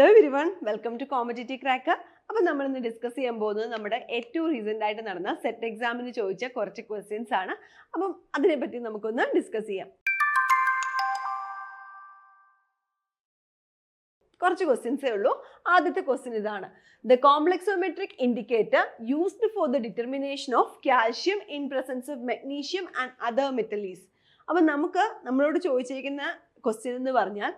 Hello everyone welcome to commodity cracker അപ്പം നമ്മൾ ഇന്ന് ഡിസ്കസ് ചെയ്യാൻ പോകുന്നത് നമ്മുടെ ഏറ്റവും റീസെന്റ് ആയിട്ട് നടന്ന സെറ്റ് എക്സാമിന് ചോദിച്ച കുറച്ച് ക്വസ്റ്റ്യൻസ് ആണ്. അപ്പം അതിനെപ്പറ്റി നമുക്കൊന്ന് ഡിസ്കസ് ചെയ്യാം. കുറച്ച് ക്വസ്റ്റ്യൻസേ ഉള്ളൂ. ആദ്യത്തെ ക്വസ്റ്റ്യൻ ഇതാണ്. The complexometric indicator used for the determination of calcium in presence of magnesium and other metals അപ്പം നമുക്ക് നമ്മളോട് ചോദിച്ചിരിക്കുന്ന ക്വസ്റ്റ്യൻ എന്ന് പറഞ്ഞാൽ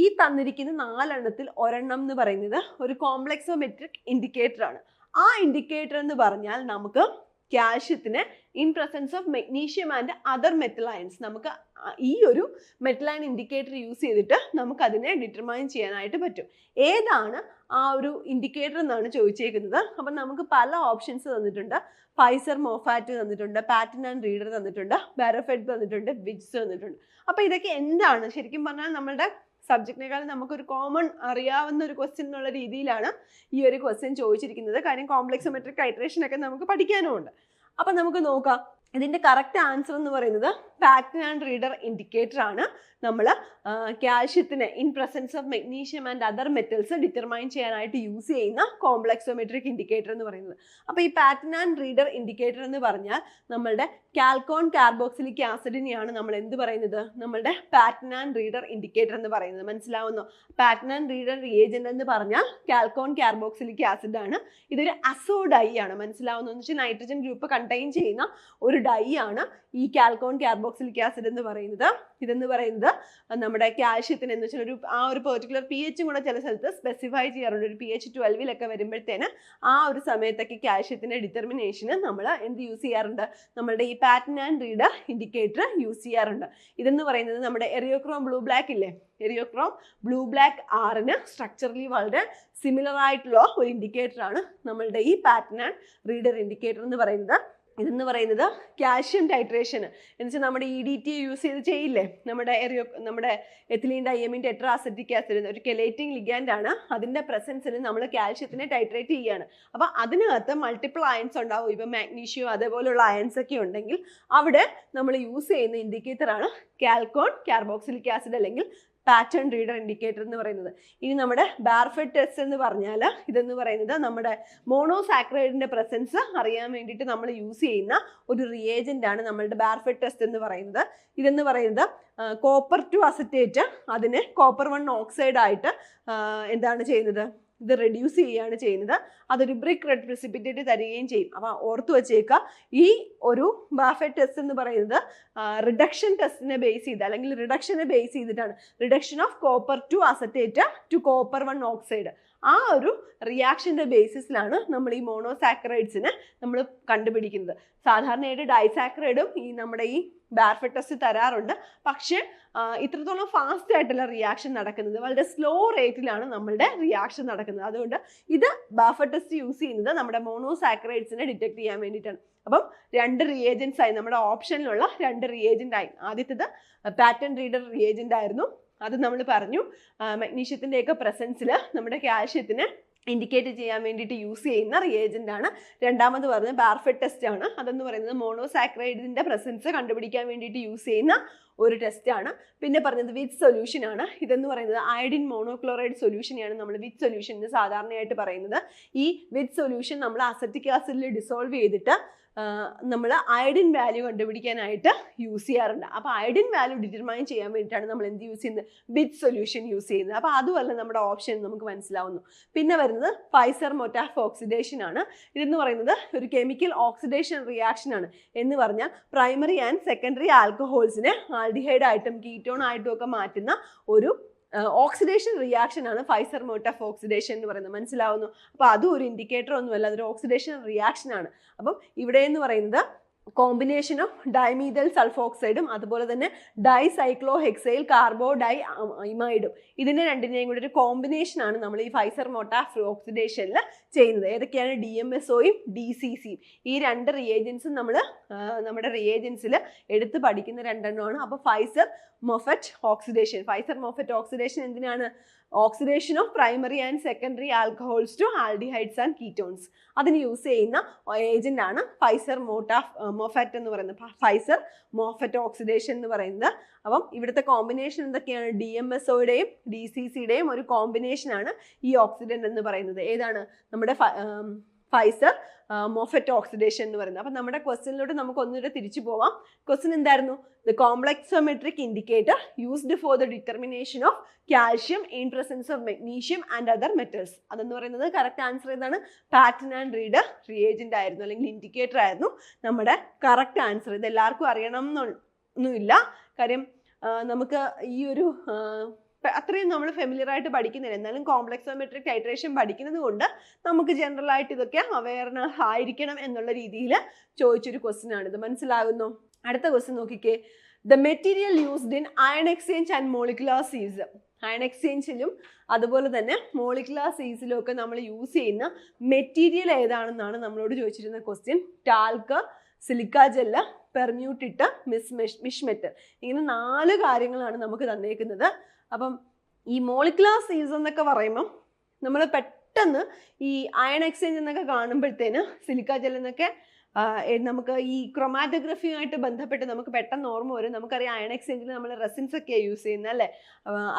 ഈ തന്നിരിക്കുന്ന നാലെണ്ണത്തിൽ ഒരെണ്ണം എന്ന് പറയുന്നത് ഒരു കോംപ്ലക്സോമെട്രിക് ഇൻഡിക്കേറ്റർ ആണ്. ആ ഇൻഡിക്കേറ്റർ എന്ന് പറഞ്ഞാൽ നമുക്ക് കാൽഷ്യത്തിന് in presence of magnesium and other metal നമുക്ക് ഈ ഒരു മെറ്റൽ ഇൻഡിക്കേറ്റർ യൂസ് ചെയ്തിട്ട് നമുക്ക് അതിനെ ഡിറ്റർമൈൻ ചെയ്യാനായിട്ട് പറ്റും. ഏതാണ് ആ ഒരു ഇൻഡിക്കേറ്റർ എന്നാണ് ചോദിച്ചേക്കുന്നത്. അപ്പം നമുക്ക് പല ഓപ്ഷൻസ് തന്നിട്ടുണ്ട്. ഫൈസർ മോഫാറ്റ് തന്നിട്ടുണ്ട് പാറ്റൻ ആൻഡ് റീഡർ തന്നിട്ടുണ്ട് ബാരോഫെഡ് തന്നിട്ടുണ്ട് വിജ്സ് തന്നിട്ടുണ്ട്. അപ്പോൾ ഇതൊക്കെ എന്താണ്? ശരിക്കും പറഞ്ഞാൽ നമ്മളുടെ സബ്ജക്റ്റിനേക്കാൾ നമുക്കൊരു കോമൺ അറിയാവുന്ന ഒരു ക്വസ്റ്റ്യൻ എന്നുള്ള രീതിയിലാണ് ഈ ഒരു ക്വസ്റ്റ്യൻ ചോദിച്ചിരിക്കുന്നത്. കാര്യം കോംപ്ലക്സോമെട്രിക് ഹൈഡ്രേഷൻ ഒക്കെ നമുക്ക് പഠിക്കാനുമുണ്ട്. അപ്പം നമുക്ക് നോക്കാം. ഇതിന്റെ കറക്റ്റ് ആൻസർ എന്ന് പറയുന്നത് പാറ്റേൺ ആൻഡ് റീഡർ ഇൻഡിക്കേറ്റർ ആണ്. നമ്മൾ കാൽഷ്യത്തിന് in presence of magnesium and other metals determine ചെയ്യാനായിട്ട് യൂസ് ചെയ്യുന്ന കോംപ്ലക്സോമെട്രിക് ഇൻഡിക്കേറ്റർ എന്ന് പറയുന്നത്. അപ്പോൾ ഈ പാറ്റേൺ ആൻഡ് റീഡർ ഇൻഡിക്കേറ്റർ എന്ന് പറഞ്ഞാൽ നമ്മളുടെ കാൽക്കോൺ കാർബോക്സിലിക് ആസിഡിനെയാണ് നമ്മൾ എന്ത് പറയുന്നത്? നമ്മളുടെ പാറ്റേൺ ആൻഡ് റീഡർ ഇൻഡിക്കേറ്റർ എന്ന് പറയുന്നത്. മനസ്സിലാവുന്നു? പാറ്റേൺ ആൻഡ് റീഡർ റിയേജന്റ് എന്ന് പറഞ്ഞാൽ കാൽക്കോൺ കാർബോക്സിലിക് ആസിഡ് ആണ്. ഇതൊരു അസോഡ് ഐ ആണ്. മനസ്സിലാവുന്നു? എന്ന് വെച്ചാൽ നൈട്രജൻ ഗ്രൂപ്പ് കണ്ടെയ്ൻ ചെയ്യുന്ന ഒരു ഡൈ ആണ് ഈ കാൽക്കോൺ കാർബോക്സിലിക് ആസിഡ് എന്ന് പറയുന്നത്. ഇതെന്ന് പറയുന്നത് നമ്മുടെ കാൽഷ്യത്തിന് എന്ന് വെച്ചാൽ ഒരു ആ ഒരു പെർട്ടിക്കുലർ പി എച്ചും കൂടെ ചില സ്ഥലത്ത് സ്പെസിഫൈ ചെയ്യാറുണ്ട്. ഒരു പി എച്ച് ട്വൽവിലൊക്കെ വരുമ്പോഴത്തേന് ആ ഒരു സമയത്തൊക്കെ കാൽഷ്യത്തിന്റെ ഡിറ്റർമിനേഷന് നമ്മൾ എന്ത് യൂസ് ചെയ്യാറുണ്ട്? നമ്മളുടെ ഈ Patton and Reeder indicator use ചെയ്യാറുണ്ട്. ഇതെന്ന് പറയുന്നത് നമ്മുടെ എറിയോക്രോം ബ്ലൂ ബ്ലാക്ക് ഇല്ലേ? എറിയോക്രോം ബ്ലൂ ബ്ലാക്ക് ആറിന് സ്ട്രക്ചറലി വളരെ സിമിലർ ആയിട്ടുള്ള ഒരു ഇൻഡിക്കേറ്റർ ആണ് നമ്മളുടെ ഈ പാറ്റേൺ ആൻഡ് റീഡർ ഇൻഡിക്കേറ്റർ എന്ന് പറയുന്നത്. ഇതെന്ന് പറയുന്നത് കാൽഷ്യം ടൈട്രേഷൻ എന്ന് വെച്ചാൽ നമ്മുടെ ഇ ഡി ടി യൂസ് ചെയ്ത് ചെയ്യില്ലേ? നമ്മുടെ എറിയോ നമ്മുടെ എത്തിലീൻ ഡയമിൻ ടെട്രാസെറ്റിക് ആസിഡ് ഒരു കെലേറ്റിംഗ് ലിഗാൻഡ് ആണ്. അതിന്റെ പ്രസൻസിൽ നമ്മൾ കാൽഷ്യത്തിനെ ടൈട്രേറ്റ് ചെയ്യുകയാണ് അപ്പോൾ അതിനകത്ത് മൾട്ടിപ്പിൾ അയൻസ് ഉണ്ടാവും. ഇപ്പോൾ മാഗ്നീഷ്യം അതേപോലെയുള്ള അയൻസ് ഒക്കെ ഉണ്ടെങ്കിൽ അവിടെ നമ്മൾ യൂസ് ചെയ്യുന്ന ഇൻഡിക്കേറ്റർ ആണ് കാൽക്കോൺ കാർബോക്സിലിക് ആസിഡ് അല്ലെങ്കിൽ പാറ്റേൺ റീഡർ ഇൻഡിക്കേറ്റർ എന്ന് പറയുന്നത്. ഇനി നമ്മുടെ ബാർഫെഡ് ടെസ്റ്റ് എന്ന് പറഞ്ഞാൽ ഇതെന്ന് പറയുന്നത് നമ്മുടെ മോണോസാക്രൈഡിന്റെ പ്രസൻസ് അറിയാൻ വേണ്ടിയിട്ട് നമ്മൾ യൂസ് ചെയ്യുന്ന ഒരു റിയേജന്റ് ആണ് നമ്മളുടെ ബാർഫെഡ് ടെസ്റ്റ് എന്ന് പറയുന്നത്. ഇതെന്ന് പറയുന്നത് കോപ്പർ ടു അസറ്റേറ്റ് അതിനെ കോപ്പർ വൺ ഓക്സൈഡ് ആയിട്ട് എന്താണ് ചെയ്യുന്നത്? ഇത് റെഡ്യൂസ് ചെയ്യുകയാണ് ചെയ്യുന്നത്. അതൊരു ബ്രിക്ക് റെഡ് പ്രിസിപ്പിറ്റേറ്റ് തരികയും ചെയ്യും. അപ്പോൾ ഓർത്തു വെച്ചേക്കുക ഈ ഒരു ബാഫെഡ് ടെസ്റ്റ് എന്ന് പറയുന്നത് റിഡക്ഷൻ ടെസ്റ്റിനെ ബേസ് ചെയ്ത് അല്ലെങ്കിൽ റിഡക്ഷനെ ബേസ് ചെയ്തിട്ടാണ്. Reduction of copper two acetate to copper one oxide ആ ഒരു റിയാക്ഷന്റെ ബേസിസിലാണ് നമ്മൾ ഈ മോണോസാക്രൈഡ്സിനെ നമ്മൾ കണ്ടുപിടിക്കുന്നത്. സാധാരണയായിട്ട് ഡൈസാക്രൈഡും ഈ നമ്മുടെ ഈ ബാർഫെഡ് ടെസ്റ്റ് തരാറുണ്ട്. പക്ഷേ ഇത്രത്തോളം ഫാസ്റ്റ് ആയിട്ടുള്ള റിയാക്ഷൻ നടക്കുന്നത് വളരെ സ്ലോ റേറ്റിലാണ് നമ്മളുടെ റിയാക്ഷൻ നടക്കുന്നത്. അതുകൊണ്ട് ഇത് ബാഫെഡ് ടെസ്റ്റ് യൂസ് ചെയ്യുന്നത് നമ്മുടെ മോണോസാക്രൈഡ്സിനെ ഡിറ്റക്ട് ചെയ്യാൻ വേണ്ടിയിട്ടാണ്. അപ്പം രണ്ട് റിയേജൻസ് ആയി നമ്മുടെ ഓപ്ഷനിലുള്ള രണ്ട് റിയേജന്റ് ആയി. ആദ്യത്തേത് പാറ്റേൺ റീഡർ റിയേജന്റ് ആയിരുന്നു. അത് നമ്മൾ പറഞ്ഞു. മഗ്നീഷ്യത്തിന്റെ ഒക്കെ പ്രസൻസിൽ നമ്മുടെ കാൽഷ്യത്തിന് ഇൻഡിക്കേറ്റ് ചെയ്യാൻ വേണ്ടിയിട്ട് യൂസ് ചെയ്യുന്ന റിയേജന്റ് ആണ്. രണ്ടാമത് പറഞ്ഞത് ബാർഫെഡ് ടെസ്റ്റ് ആണ്. അതെന്ന് പറയുന്നത് മോണോസാക്രൈഡിന്റെ പ്രസൻസ് കണ്ടുപിടിക്കാൻ വേണ്ടിയിട്ട് യൂസ് ചെയ്യുന്ന ഒരു ടെസ്റ്റ് ആണ്. പിന്നെ പറഞ്ഞത് വിത്ത് സൊല്യൂഷൻ ആണ്. ഇതെന്ന് പറയുന്നത് അയഡിൻ മോണോക്ലോറൈഡ് സൊല്യൂഷനെയാണ് നമ്മൾ വിത്ത് സൊല്യൂഷൻ എന്ന് സാധാരണയായിട്ട് പറയുന്നത്. ഈ വിത്ത് സൊല്യൂഷൻ നമ്മൾ അസറ്റിക് ആസിഡിൽ ഡിസോൾവ് ചെയ്തിട്ട് നമ്മൾ അയഡിൻ വാല്യൂ കണ്ടുപിടിക്കാനായിട്ട് യൂസ് ചെയ്യാറുണ്ട്. അപ്പോൾ അയഡിൻ വാല്യൂ ഡിറ്റർമൈൻ ചെയ്യാൻ വേണ്ടിയിട്ടാണ് നമ്മൾ എന്ത് യൂസ് ചെയ്യുന്നത്? ബിറ്റ് സൊല്യൂഷൻ യൂസ് ചെയ്യുന്നത്. അപ്പോൾ അതുമല്ല നമ്മുടെ ഓപ്ഷൻ നമുക്ക് മനസ്സിലാവുന്നു. പിന്നെ വരുന്നത് ഫൈസർ മൊറ്റാഫ് ഓക്സിഡേഷൻ ആണ്. ഇതെന്ന് പറയുന്നത് ഒരു കെമിക്കൽ ഓക്സിഡേഷൻ റിയാക്ഷൻ ആണ്. എന്ന് പറഞ്ഞാൽ പ്രൈമറി ആൻഡ് സെക്കൻഡറി ആൽക്കഹോൾസിനെ ആൽഡിഹൈഡ് ആയിട്ടും കീറ്റോൺ ആയിട്ടും ഒക്കെ മാറ്റുന്ന ഒരു ഓക്സിഡേഷൻ റിയാക്ഷൻ ആണ് ഫൈസർ മോട്ടഫ് ഓക്സിഡേഷൻ എന്ന് പറയുന്നത്. മനസ്സിലാവുന്നു? അപ്പോൾ അതും ഒരു ഇൻഡിക്കേറ്റർ ഒന്നുമല്ല അതൊരു ഓക്സിഡേഷൻ റിയാക്ഷൻ ആണ്. അപ്പം ഇവിടെ എന്ന് പറയുന്നത് കോമ്പിനേഷൻ ഓഫ് ഡൈമീതൽ സൾഫോക്സൈഡും അതുപോലെ തന്നെ ഡൈസൈക്ലോ ഹെക്സൈൽ കാർബോ ഡൈ ഇമൈഡും ഇതിനെ രണ്ടിനെയും കൂടി ഒരു കോമ്പിനേഷൻ ആണ് നമ്മൾ ഈ ഫൈസർ മോട്ടാ ഓക്സിഡേഷനിൽ ചെയ്യുന്നത്. ഏതൊക്കെയാണ്? ഡി എം എസ് ഒയും ഡി സി സിയും. ഈ രണ്ട് റിയേജൻസും നമ്മൾ നമ്മുടെ റിയേജൻസിൽ എടുത്ത് പഠിക്കുന്ന രണ്ടെണ്ണമാണ്. അപ്പോൾ Pfitzner Moffatt oxidation. Pfitzner Moffatt oxidation എന്തിനാണ്? Oxidation of primary and secondary alcohols to aldehydes and ketones അതിന് യൂസ് ചെയ്യുന്ന ഏജന്റ് ആണ് ഫൈസർ മോട്ടാ മോഫാറ്റ് എന്ന് പറയുന്നത്. ഫൈസർ മോഫറ്റ് ഓക്സിഡേഷൻ എന്ന് പറയുന്നത്. അപ്പം ഇവിടുത്തെ കോമ്പിനേഷൻ എന്തൊക്കെയാണ്? ഡി എം എസ് ഒയുടെയും ഡി സി സിയുടെയും ഒരു കോമ്പിനേഷൻ ആണ് ഈ ഓക്സിഡന്റ് എന്ന് പറയുന്നത്. ഏതാണ്? നമ്മുടെ ഫൈസർ മോഫറ്റ് ഓക്സിഡേഷൻ എന്ന് പറയുന്നത്. അപ്പം നമ്മുടെ ക്വസ്റ്റ്യനിലോട്ട് നമുക്ക് ഒന്നുകൂടെ തിരിച്ചു പോവാം. ക്വസ്റ്റ്യൻ എന്തായിരുന്നു? The complexometric indicator used for the determination of calcium in presence of magnesium and other metals അതെന്ന് പറയുന്നത് കറക്റ്റ് ആൻസർ ഏതാണ്? പാറ്റൺ ആൻഡ് റീഡ് റിയേജന്റ് ആയിരുന്നു അല്ലെങ്കിൽ ഇൻഡിക്കേറ്റർ ആയിരുന്നു നമ്മുടെ കറക്റ്റ് ആൻസർ ഇത് എല്ലാവർക്കും അറിയണം എന്നൊന്നുമില്ല കാര്യം നമുക്ക് ഈ ഒരു അത്രയും നമ്മൾ ഫെമിലിയർ ആയിട്ട് പഠിക്കുന്നില്ല. എന്നാലും കോംപ്ലക്സോമെട്രിക് ടൈട്രേഷൻ പഠിക്കുന്നത് കൊണ്ട് നമുക്ക് ജനറൽ ആയിട്ട് ഇതൊക്കെ അവയർനെസ് ആയിരിക്കണം എന്നുള്ള രീതിയിൽ ചോദിച്ചൊരു ക്വസ്റ്റ്യൻ ആണ്. ഇത് മനസ്സിലാകുന്നു? അടുത്ത ക്വസ്റ്റ്യൻ നോക്കിക്കേ. The material used in ion exchange and molecular sieves ion എക്സ്ചേഞ്ചിലും അതുപോലെ തന്നെ മോളിക്കുലാർ സീസിലും ഒക്കെ നമ്മൾ യൂസ് ചെയ്യുന്ന മെറ്റീരിയൽ ഏതാണെന്നാണ് നമ്മളോട് ചോദിച്ചിരുന്ന question talc silica gel permutit mis mish mischmetal ഇങ്ങനെ നാല് കാര്യങ്ങളാണ് നമുക്ക് തന്നേക്കുന്നത്. അപ്പം ഈ മോളിക്കുലാർ സീസ് എന്നൊക്കെ പറയുമ്പം നമ്മൾ പെട്ടെന്ന് ഈ അയൺ എക്സ്ചേഞ്ച് എന്നൊക്കെ കാണുമ്പോഴത്തേന് സിലിക്ക ജെൽ എന്നൊക്കെ നമുക്ക് ഈ ക്രൊമാറ്റോഗ്രഫിയുമായിട്ട് ബന്ധപ്പെട്ട് നമുക്ക് പെട്ടെന്ന് ഓർമ്മ വരും. നമുക്കറിയാം അയൺ എക്സ്ചേഞ്ചിൽ നമ്മൾ റെസിൻസ് ഒക്കെ യൂസ് ചെയ്യുന്നത് അല്ലേ?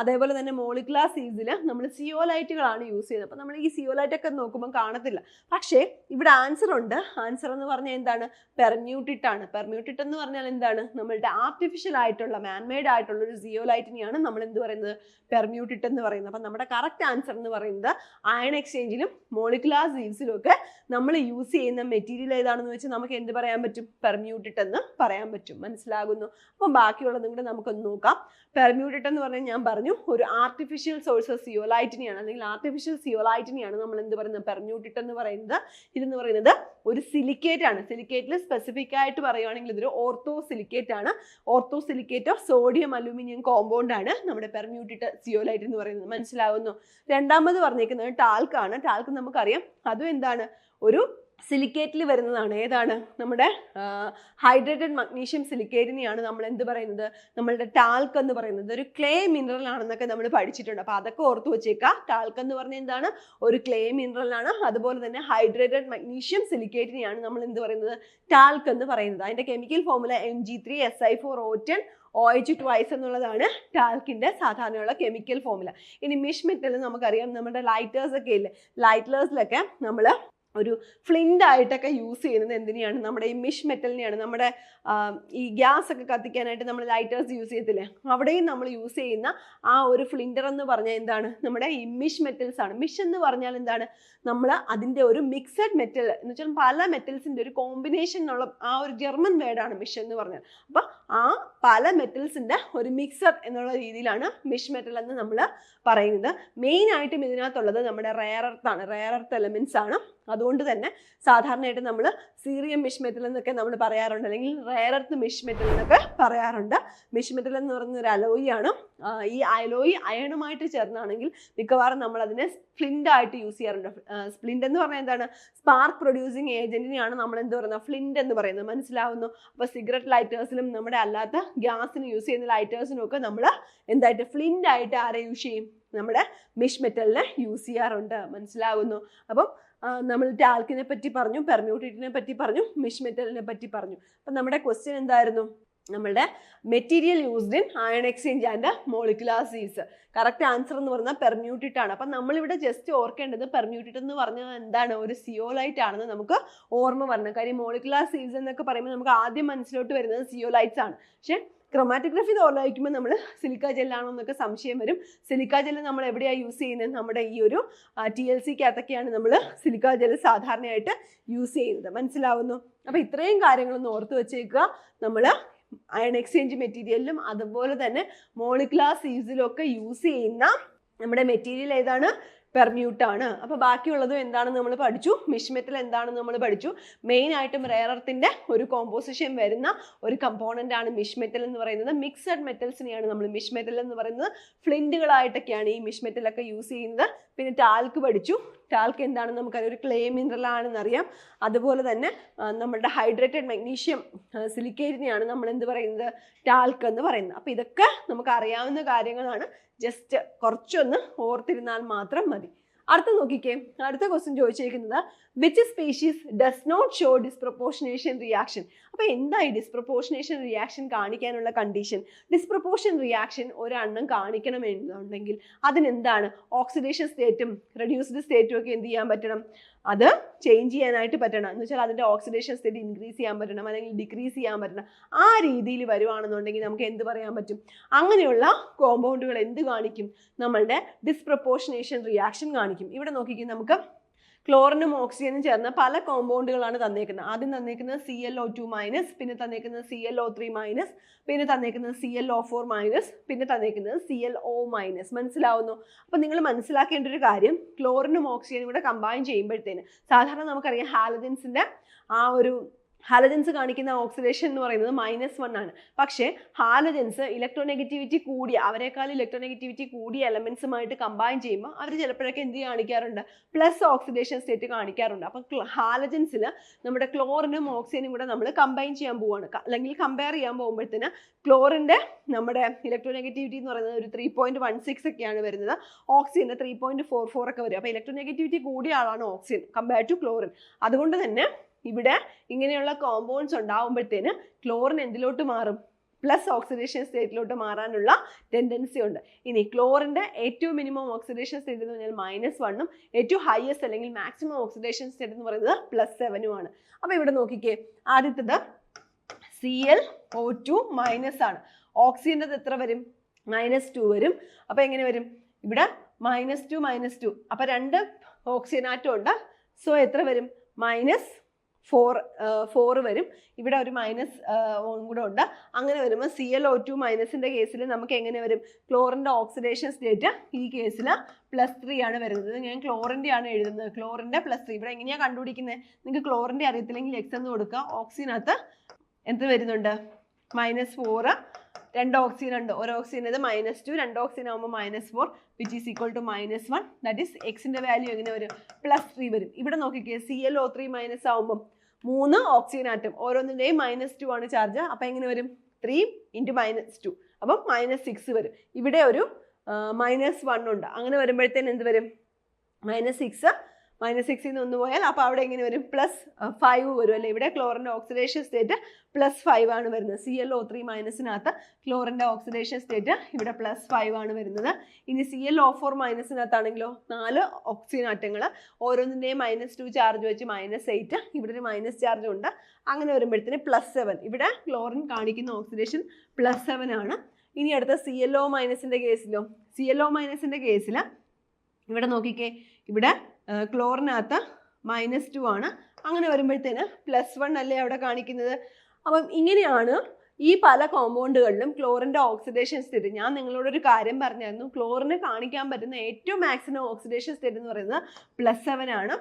അതേപോലെ തന്നെ മോളിക്കുലാർ സീസിൽ നമ്മൾ സിയോലൈറ്റുകളാണ് യൂസ് ചെയ്യുന്നത്. അപ്പോൾ നമ്മൾ ഈ സിയോലൈറ്റ് ഒക്കെ നോക്കുമ്പോൾ കാണത്തില്ല. പക്ഷേ ഇവിടെ ആൻസർ ഉണ്ട്. ആൻസർ എന്ന് പറഞ്ഞാൽ എന്താണ്? പെർമ്യൂട്ടിട്ട് ആണ്. പെർമ്യൂട്ടിട്ട് എന്ന് പറഞ്ഞാൽ എന്താണ്? നമ്മളുടെ ആർട്ടിഫിഷ്യൽ ആയിട്ടുള്ള മാൻമെയ്ഡ് ആയിട്ടുള്ള ഒരു സിയോലൈറ്റിനെയാണ് നമ്മൾ എന്ത് പറയുന്നത്? പെർമ്യൂട്ടിട്ട് എന്ന് പറയുന്നത്. അപ്പം നമ്മുടെ കറക്റ്റ് ആൻസർ എന്ന് പറയുന്നത് അയൺ എക്സ്ചേഞ്ചിലും മോളിക്കുലാർ സീവ്സിലും ഒക്കെ നമ്മൾ യൂസ് ചെയ്യുന്ന മെറ്റീരിയൽ ഏതാണെന്ന് വെച്ചാൽ നമുക്ക് എന്ത് പറയാൻ പറ്റും? പെർമ്യൂട്ടിട്ട് എന്ന് പറയാൻ പറ്റും. മനസ്സിലാകുന്നു? അപ്പം ബാക്കിയുള്ളതും കൂടെ നമുക്കൊന്ന് നോക്കാം. പെർമ്യൂട്ടിട്ട് എന്ന് പറഞ്ഞാൽ ഞാൻ പറഞ്ഞു ഒരു ആർട്ടിഫിഷ്യൽ സോഴ്സ് ഓഫ് സിയോലൈറ്റിനെയാണ് അല്ലെങ്കിൽ ആർട്ടിഫിഷ്യൽ സിയോലൈറ്റിനെയാണ് നമ്മൾ എന്ത് പറയുന്നത്? പെർമ്യൂട്ടിട്ട് എന്ന് പറയുന്നത് ഇതെന്ന് പറയുന്നത് ഒരു സിലിക്കേറ്റ് ആണ്. സിലിക്കേറ്റിൽ സ്പെസിഫിക് ആയിട്ട് പറയുവാണെങ്കിൽ ഇതൊരു ഓർത്തോ സിലിക്കേറ്റ് ആണ്. Ortho silicate of sodium aluminium compound ആണ് നമ്മുടെ പെർമ്യൂട്ടിട്ട് സിയോലൈറ്റ് എന്ന് പറയുന്നത്. മനസ്സിലാവുന്നു? രണ്ടാമത് പറഞ്ഞേക്കുന്നത് ആണ്. ടാൽക്ക് നമുക്കറിയാം. അതും എന്താണ്? ഒരു സിലിക്കേറ്റിൽ വരുന്നതാണ്. ഏതാണ്? നമ്മുടെ ഹൈഡ്രേറ്റഡ് മഗ്നീഷ്യം സിലിക്കേറ്റിനെയാണ് നമ്മൾ എന്ത് പറയുന്നത്? നമ്മളുടെ ടാൽക്ക് എന്ന് പറയുന്നത്. ഒരു ക്ലേ മിനറൽ ആണെന്നൊക്കെ നമ്മൾ പഠിച്ചിട്ടുണ്ട്. അപ്പോൾ അതൊക്കെ ഓർത്തു വെച്ചേക്കാം. ടാൽക്ക് എന്ന് പറഞ്ഞ എന്താണ്? ഒരു ക്ലേ മിനറൽ ആണ്. അതുപോലെ തന്നെ ഹൈഡ്രേറ്റഡ് മഗ്നീഷ്യം സിലിക്കേറ്റിനെയാണ് നമ്മൾ എന്ത് പറയുന്നത്? ടാൽക്ക് എന്ന് പറയുന്നത്. അതിന്റെ chemical formula M G three S I four O ten O H twice എന്നുള്ളതാണ് ടാൽക്കിന്റെ സാധാരണയുള്ള കെമിക്കൽ ഫോമുല ഇനി മിഷ് മെറ്റൽ നമുക്കറിയാം. നമ്മുടെ ലൈറ്റേഴ്സ് ഒക്കെ ഇല്ലേ? ലൈറ്റേഴ്സിലൊക്കെ നമ്മൾ ഒരു ഫ്ലിന്റ് ആയിട്ടൊക്കെ യൂസ് ചെയ്യുന്നത് എന്തിനെയാണ്? നമ്മുടെ ഈ മിഷ് മെറ്റലിനെയാണ് നമ്മുടെ ഈ ഗ്യാസ് ഒക്കെ കത്തിക്കാനായിട്ട് നമ്മൾ ലൈറ്റേഴ്സ് യൂസ് ചെയ്യത്തില്ലേ? അവിടെയും നമ്മൾ യൂസ് ചെയ്യുന്ന ആ ഒരു ഫ്ലിൻഡർ എന്ന് പറഞ്ഞാൽ എന്താണ്? നമ്മുടെ ഈ മിഷ് മെറ്റൽസ് ആണ്. മിഷ് എന്ന് പറഞ്ഞാൽ എന്താണ്? നമ്മൾ അതിന്റെ ഒരു മിക്സഡ് മെറ്റൽ എന്ന് വെച്ചാൽ പല മെറ്റൽസിന്റെ ഒരു കോമ്പിനേഷൻ എന്നുള്ള ആ ഒരു ജർമ്മൻ വേർഡാണ് മിഷ് എന്ന് പറഞ്ഞാൽ. അപ്പോൾ ആ പല മെറ്റൽസിന്റെ ഒരു മിക്സർ എന്നുള്ള രീതിയിലാണ് മിഷ് മെറ്റൽ എന്ന് നമ്മൾ പറയുന്നത്. മെയിൻ ആയിട്ടും ഇതിനകത്തുള്ളത് നമ്മുടെ റെയർ എർത്ത് ആണ്. റെയർ എർത്ത് എലമെന്റ്സ് ആണ്. അതുകൊണ്ട് തന്നെ സാധാരണയായിട്ട് നമ്മൾ സീറിയം മിഷ്മെറ്റൽ എന്നൊക്കെ നമ്മൾ പറയാറുണ്ട്. അല്ലെങ്കിൽ റെയർ എർത്ത് മിഷ് മെറ്റൽ എന്നൊക്കെ പറയാറുണ്ട്. മിഷ്മെറ്റൽ എന്ന് പറയുന്ന ഒരു അലോയിയാണ്. ഈ അലോയി അയണുമായിട്ട് ചേർന്നാണെങ്കിൽ മിക്കവാറും നമ്മൾ അതിനെ ഫ്ലിന്റ് ആയിട്ട് യൂസ് ചെയ്യാറുണ്ട്. സ്പ്ലിന്റ് എന്ന് പറഞ്ഞാൽ എന്താണ്? സ്പാർക്ക് പ്രൊഡ്യൂസിങ് ഏജന്റിനെയാണ് നമ്മൾ എന്ത് പറയുന്നത്? ഫ്ലിന്റ് എന്ന് പറയുന്നത്. മനസ്സിലാവുന്നു? അപ്പോൾ സിഗരറ്റ് ലൈറ്റേഴ്സിലും നമ്മുടെ അല്ലാത്ത ഗ്യാസിന് യൂസ് ചെയ്യുന്ന ലൈറ്റേഴ്സിനും ഒക്കെ നമ്മൾ എന്തായിട്ട് ഫ്ലിന്റ് ആയിട്ട് ആരെ യൂസ് ചെയ്യും? നമ്മുടെ മിഷ് മെറ്റലിനെ യൂസ് ചെയ്യാറുണ്ട്. മനസ്സിലാവുന്നു? അപ്പം നമ്മൾ ടാൽക്കിനെ പറ്റി പറഞ്ഞു പെർമ്യൂട്ടിറ്റിനെ പറ്റി പറഞ്ഞു മിഷ്മെറ്റലിനെ പറ്റി പറഞ്ഞു. അപ്പം നമ്മുടെ ക്വസ്റ്റ്യൻ എന്തായിരുന്നു? നമ്മളുടെ material used in ion exchange and molecular sieves correct answer എന്ന് പറഞ്ഞാൽ പെർമ്യൂട്ടിറ്റ് ആണ്. അപ്പം നമ്മളിവിടെ ജസ്റ്റ് ഓർക്കേണ്ടത് പെർമ്യൂട്ടിറ്റ് എന്ന് പറഞ്ഞാൽ എന്താണ്? ഒരു സിയോലൈറ്റ് ആണെന്ന് നമുക്ക് ഓർമ്മ വരണം. കാര്യം മോളിക്കുലാസീസ് എന്നൊക്കെ പറയുമ്പോൾ നമുക്ക് ആദ്യം മനസ്സിലോട്ട് വരുന്നത് സിയോലൈറ്റ്സ് ആണ്. പക്ഷേ ക്രൊമാറ്റോഗ്രഫി തോലായിരിക്കുമ്പോൾ നമ്മൾ സിലിക്ക ജെല്ലാണോ എന്നൊക്കെ സംശയം വരും. സിലിക്ക ജെല്ല് നമ്മൾ എവിടെയാണ് യൂസ് ചെയ്യുന്നത്? നമ്മുടെ ഈ ഒരു ടി എൽ സിക്കകത്തൊക്കെയാണ് നമ്മൾ സിലിക്ക ജെല്ല് സാധാരണയായിട്ട് യൂസ് ചെയ്യുന്നത്. മനസ്സിലാവുന്നു? അപ്പോൾ ഇത്രയും കാര്യങ്ങളൊന്ന് ഓർത്ത് വെച്ചേക്കുക. നമ്മൾ അയൺ എക്സ്ചേഞ്ച് മെറ്റീരിയലിലും അതുപോലെ തന്നെ മോളിക്കുലാർ സീവ്സിലും ഒക്കെ യൂസ് ചെയ്യുന്ന നമ്മുടെ മെറ്റീരിയൽ ഏതാണ്? പെർമ്യൂട്ട് ആണ്. അപ്പോൾ ബാക്കിയുള്ളതും എന്താണെന്ന് നമ്മൾ പഠിച്ചു. മിഷ്മെറ്റൽ എന്താണെന്ന് നമ്മൾ പഠിച്ചു. മെയിൻ ആയിട്ടും എർത്തിന്റെ ഒരു കോമ്പോസിഷൻ വരുന്ന ഒരു കമ്പോണന്റ് ആണ് മിഷ്മെറ്റൽ എന്ന് പറയുന്നത്. മിക്സഡ് മെറ്റൽസിനെയാണ് നമ്മൾ മിഷ്മെറ്റൽ എന്ന് പറയുന്നത്. ഫ്ലിന്റുകളായിട്ടൊക്കെയാണ് ഈ മിഷ്മെറ്റൽ ഒക്കെ യൂസ് ചെയ്യുന്നത്. പിന്നെ ടാൽക്ക് പഠിച്ചു. ടാൽക്ക് എന്താണെന്ന് നമുക്കറിയാം. ഒരു ക്ലേ മിനറൽ ആണെന്ന് അറിയാം അതുപോലെ തന്നെ നമ്മുടെ ഹൈഡ്രേറ്റഡ് മഗ്നീഷ്യം സിലിക്കേറ്റിനെയാണ് നമ്മൾ എന്ത് പറയുന്നത്? ടാൽക്ക് എന്ന് പറയുന്നത്. അപ്പോൾ ഇതൊക്കെ നമുക്ക് അറിയാവുന്ന കാര്യങ്ങളാണ്. ജസ്റ്റ് കുറച്ചൊന്ന് ഓർത്തിരുന്നാൽ മാത്രം മതി. അടുത്ത നോക്കിക്കേ അടുത്ത ക്വസ്റ്റ്യൻ ചോദിച്ചിരിക്കുന്നത് which species does not show disproportionation reaction അപ്പോൾ എന്താ ഈ ഡിസ്പ്രപ്പോർഷനേഷൻ റിയാക്ഷൻ കാണിക്കാനുള്ള കണ്ടീഷൻ ഡിസ്പ്രപ്പോർഷൻ റിയാക്ഷൻ ഒരെണ്ണം കാണിക്കണമെന്നുണ്ടെങ്കിൽ അതിനെന്താണ്? ഓക്സിഡേഷൻ സ്റ്റേറ്റും റെഡ്യൂസ്ഡ് സ്റ്റേറ്റും ഒക്കെ എന്ത് ചെയ്യാൻ പറ്റണം? അത് ചേഞ്ച് ചെയ്യാനായിട്ട് പറ്റണം. എന്ന് വെച്ചാൽ അതിന്റെ ഓക്സിഡേഷൻ സ്റ്റേറ്റ് ഇൻക്രീസ് ചെയ്യാൻ പറ്റണം അല്ലെങ്കിൽ ഡിക്രീസ് ചെയ്യാൻ പറ്റണം. ആ രീതിയിൽ വരുവാണെന്നുണ്ടെങ്കിൽ നമുക്ക് എന്ത് പറയാൻ പറ്റും? അങ്ങനെയുള്ള കോമ്പൗണ്ടുകൾ എന്ത് കാണിക്കും? നമ്മളുടെ ഡിസ്പ്രപ്പോർഷനേഷൻ റിയാക്ഷൻ കാണിക്കും. ഇവിടെ നോക്കിക്കും നമുക്ക് ക്ലോറിനും ഓക്സിജനും ചേർന്ന പല കോമ്പൗണ്ടുകളാണ് തന്നേക്കുന്നത്. ആദ്യം തന്നേക്കുന്നത് C L O two minus പിന്നെ തന്നേക്കുന്നത് C L O three minus പിന്നെ തന്നേക്കുന്നത് C L O four minus പിന്നെ തന്നേക്കുന്നത് സി എൽ ഒ മൈനസ് മനസ്സിലാവുന്നു? അപ്പം നിങ്ങൾ മനസ്സിലാക്കേണ്ട ഒരു കാര്യം ക്ലോറിനും ഓക്സിജനും കൂടെ കമ്പൈൻ ചെയ്യുമ്പോഴത്തേന് സാധാരണ നമുക്കറിയാം ഹാലജൻസിന്റെ ആ ഒരു ഹാലജൻസ് കാണിക്കുന്ന ഓക്സിഡേഷൻ എന്ന് പറയുന്നത് മൈനസ് വൺ ആണ്. പക്ഷേ ഹാലജൻസ് ഇലക്ട്രോനെഗറ്റിവിറ്റി കൂടിയ അവരെക്കാൾ ഇലക്ട്രോനെഗറ്റിവിറ്റി കൂടിയ എലമെൻസുമായിട്ട് കമ്പൈൻ ചെയ്യുമ്പോൾ അവർ ചിലപ്പോഴൊക്കെ എന്ത് കാണിക്കാറുണ്ട്? പ്ലസ് ഓക്സിഡേഷൻ സ്റ്റേറ്റ് കാണിക്കാറുണ്ട്. അപ്പം ഹാലജൻസിൽ നമ്മുടെ ക്ലോറിനും ഓക്സിജനും കൂടെ നമ്മൾ കമ്പൈൻ ചെയ്യാൻ പോവുകയാണ് അല്ലെങ്കിൽ കമ്പയർ ചെയ്യാൻ പോകുമ്പോഴത്തേന് ക്ലോറിന്റെ നമ്മുടെ ഇലക്ട്രോനെഗറ്റിവിറ്റി എന്ന് പറയുന്നത് ഒരു ത്രീ പോയിന്റ് വൺ സിക്സ് ഒക്കെയാണ് വരുന്നത്. ഓക്സിജന് ത്രീ പോയിന്റ് ഫോർ ഫോർ ഒക്കെ വരും. അപ്പോൾ ഇലക്ട്രോനെഗറ്റിവിറ്റി കൂടിയ ആളാണ് ഓക്സിജൻ കമ്പയർ ടു ക്ലോറിൻ അതുകൊണ്ട് തന്നെ ഇവിടെ ഇങ്ങനെയുള്ള കോമ്പൗണ്ട്സ് ഉണ്ടാവുമ്പോഴത്തേന് ക്ലോറിൻ എന്തിലോട്ട് മാറും? പ്ലസ് ഓക്സിഡേഷൻ സ്റ്റേറ്റിലോട്ട് മാറാനുള്ള ടെൻഡൻസി ഉണ്ട്. ഇനി ക്ലോറിന്റെ ഏറ്റവും മിനിമം ഓക്സിഡേഷൻ സ്റ്റേറ്റ് എന്ന് പറഞ്ഞാൽ മൈനസ് വണ്ണും ഏറ്റവും ഹയസ്റ്റ് അല്ലെങ്കിൽ മാക്സിമം ഓക്സിഡേഷൻ സ്റ്റേറ്റ് എന്ന് പറയുന്നത് പ്ലസ് സെവനും ആണ്. അപ്പോൾ ഇവിടെ നോക്കിക്കേ ആദ്യത്തത് C L O two minus ആണ്. ഓക്സിജന്റെ എത്ര വരും? മൈനസ് ടു വരും. അപ്പോൾ എങ്ങനെ വരും? ഇവിടെ മൈനസ് ടു മൈനസ് ടു അപ്പോൾ രണ്ട് ഓക്സിജൻ ആറ്റം ഉണ്ട്. സോ എത്ര വരും? മൈനസ് ഫോർ ഫോർ വരും. ഇവിടെ ഒരു മൈനസ് കൂടെ ഉണ്ട്. അങ്ങനെ വരുമ്പോൾ സി എൽ ഒ ടു മൈനസിന്റെ കേസിൽ നമുക്ക് എങ്ങനെ വരും? ക്ലോറിന്റെ ഓക്സിഡേഷൻ സ്റ്റേറ്റ് ഈ കേസിൽ പ്ലസ് ത്രീ ആണ് വരുന്നത്. ഞാൻ ക്ലോറിന്റെ ആണ് എഴുതുന്നത്. ക്ലോറിന്റെ പ്ലസ് ത്രീ ഇവിടെ എങ്ങനെയാണ് കണ്ടുപിടിക്കുന്നത് നിങ്ങൾക്ക് ക്ലോറിന്റെ അറിയത്തില്ലെങ്കിൽ എക്സ് എന്ന് കൊടുക്കുക ഓക്സിജനകത്ത് എന്ത് വരുന്നുണ്ട്? മൈനസ് ഫോറ് രണ്ട് ഓക്സിജൻ ഉണ്ട്. ഒരു ഓക്സിജൻ ഇത് മൈനസ് ടു രണ്ട് ഓക്സിജൻ ആകുമ്പോൾ minus four which is equal to minus one that is എക്സിന്റെ വാല്യൂ എങ്ങനെ വരും? പ്ലസ് ത്രീ വരും. ഇവിടെ നോക്കിക്കേ C L O three minus ആകുമ്പം മൂന്ന് ഓക്സിജൻ ആറ്റം. ഓരോന്നിന്റെയും മൈനസ് ടു ആണ് ചാർജ് അപ്പം എങ്ങനെ വരും? ത്രീ ഇന്റു മൈനസ് ടു അപ്പം മൈനസ് സിക്സ് വരും. ഇവിടെ ഒരു മൈനസ് വൺ ഉണ്ട്. അങ്ങനെ വരുമ്പോഴത്തേന് എന്ത് വരും? മൈനസ് സിക്സ് മൈനസ് സിക്സിൽ നിന്ന് ഒന്ന് പോയാൽ അപ്പോൾ അവിടെ എങ്ങനെ വരും? പ്ലസ് ഫൈവ് വരും അല്ലേ? ഇവിടെ ക്ലോറിന്റെ ഓക്സിഡേഷൻ സ്റ്റേറ്റ് പ്ലസ് ഫൈവ് ആണ് വരുന്നത്. സി എൽ ഒ ത്രീ മൈനസിനകത്ത് ക്ലോറിന്റെ ഓക്സിഡേഷൻ സ്റ്റേറ്റ് ഇവിടെ പ്ലസ് ഫൈവ് ആണ് വരുന്നത്. ഇനി സി എൽ ഒ ഫോർ മൈനസിനകത്താണെങ്കിലോ നാല് ഓക്സിജൻ ആറ്റങ്ങൾ ഓരോന്നിന്റെയും മൈനസ് ടു ചാർജ് വെച്ച് മൈനസ് എയ്റ്റ് ഇവിടെ ഒരു മൈനസ് ചാർജ് ഉണ്ട്. അങ്ങനെ വരുമ്പോഴത്തേന് പ്ലസ് സെവൻ ഇവിടെ ക്ലോറിൻ കാണിക്കുന്ന ഓക്സിഡേഷൻ പ്ലസ് സെവൻ ആണ്. ഇനി അടുത്ത സി എൽ ഒ മൈനസിന്റെ കേസിലോ സി എൽ ഒ മൈനസിന്റെ കേസിൽ ഇവിടെ നോക്കിക്കേ. ഇവിടെ ക്ലോറിനകത്ത് മൈനസ് ടു ആണ്. അങ്ങനെ വരുമ്പോഴത്തേന് പ്ലസ് വൺ അല്ലേ അവിടെ കാണിക്കുന്നത്? അപ്പം ഇങ്ങനെയാണ് ഈ പല കോമ്പൗണ്ടുകളിലും ക്ലോറിന്റെ ഓക്സിഡേഷൻ സ്റ്റേറ്റ് ഞാൻ നിങ്ങളോടൊരു കാര്യം പറഞ്ഞായിരുന്നു. ക്ലോറിന് കാണിക്കാൻ പറ്റുന്ന ഏറ്റവും മാക്സിമം ഓക്സിഡേഷൻ സ്റ്റേറ്റ് എന്ന് പറയുന്നത് പ്ലസ് സെവൻ ആണ്.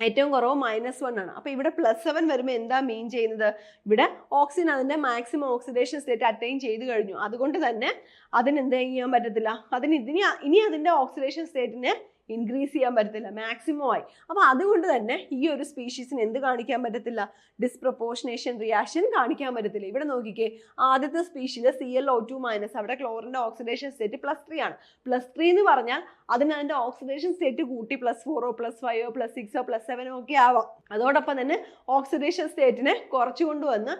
ഏറ്റവും കുറവ് മൈനസ് വൺ ആണ്. അപ്പോൾ ഇവിടെ പ്ലസ് സെവൻ വരുമ്പോൾ എന്താ മീൻ ചെയ്യുന്നത്? ഇവിടെ ഓക്സിജൻ അതിന്റെ മാക്സിമം ഓക്സിഡേഷൻ സ്റ്റേറ്റ് അറ്റൈൻ ചെയ്ത് കഴിഞ്ഞു. അതുകൊണ്ട് തന്നെ അതിന് എന്ത് ചെയ്യാൻ പറ്റത്തില്ല? അതിന് ഇതിനി ഇനി അതിന്റെ ഓക്സിഡേഷൻ സ്റ്റേറ്റിനെ ഇൻക്രീസ് ചെയ്യാൻ പറ്റത്തില്ല മാക്സിമം ആയി. അപ്പോൾ അതുകൊണ്ട് തന്നെ ഈ ഒരു സ്പീഷീസിന് എന്ത് കാണിക്കാൻ പറ്റത്തില്ല? ഡിസ്പ്രപ്പോർഷനേഷൻ റിയാക്ഷൻ കാണിക്കാൻ പറ്റത്തില്ല. ഇവിടെ നോക്കിക്കേ ആദ്യത്തെ species C L O two minus അവിടെ ക്ലോറിന്റെ ഓക്സിഡേഷൻ സ്റ്റേറ്റ് പ്ലസ് ത്രീ ആണ്. പ്ലസ് ത്രീ എന്ന് പറഞ്ഞാൽ അതിന് അതിന്റെ ഓക്സിഡേഷൻ സ്റ്റേറ്റ് കൂട്ടി പ്ലസ് ഫോറോ പ്ലസ് ഫൈവോ പ്ലസ് സിക്സോ പ്ലസ് സെവനോ ഒക്കെ ആവാം. അതോടൊപ്പം തന്നെ ഓക്സിഡേഷൻ സ്റ്റേറ്റിനെ കുറച്ചു കൊണ്ടുവന്ന്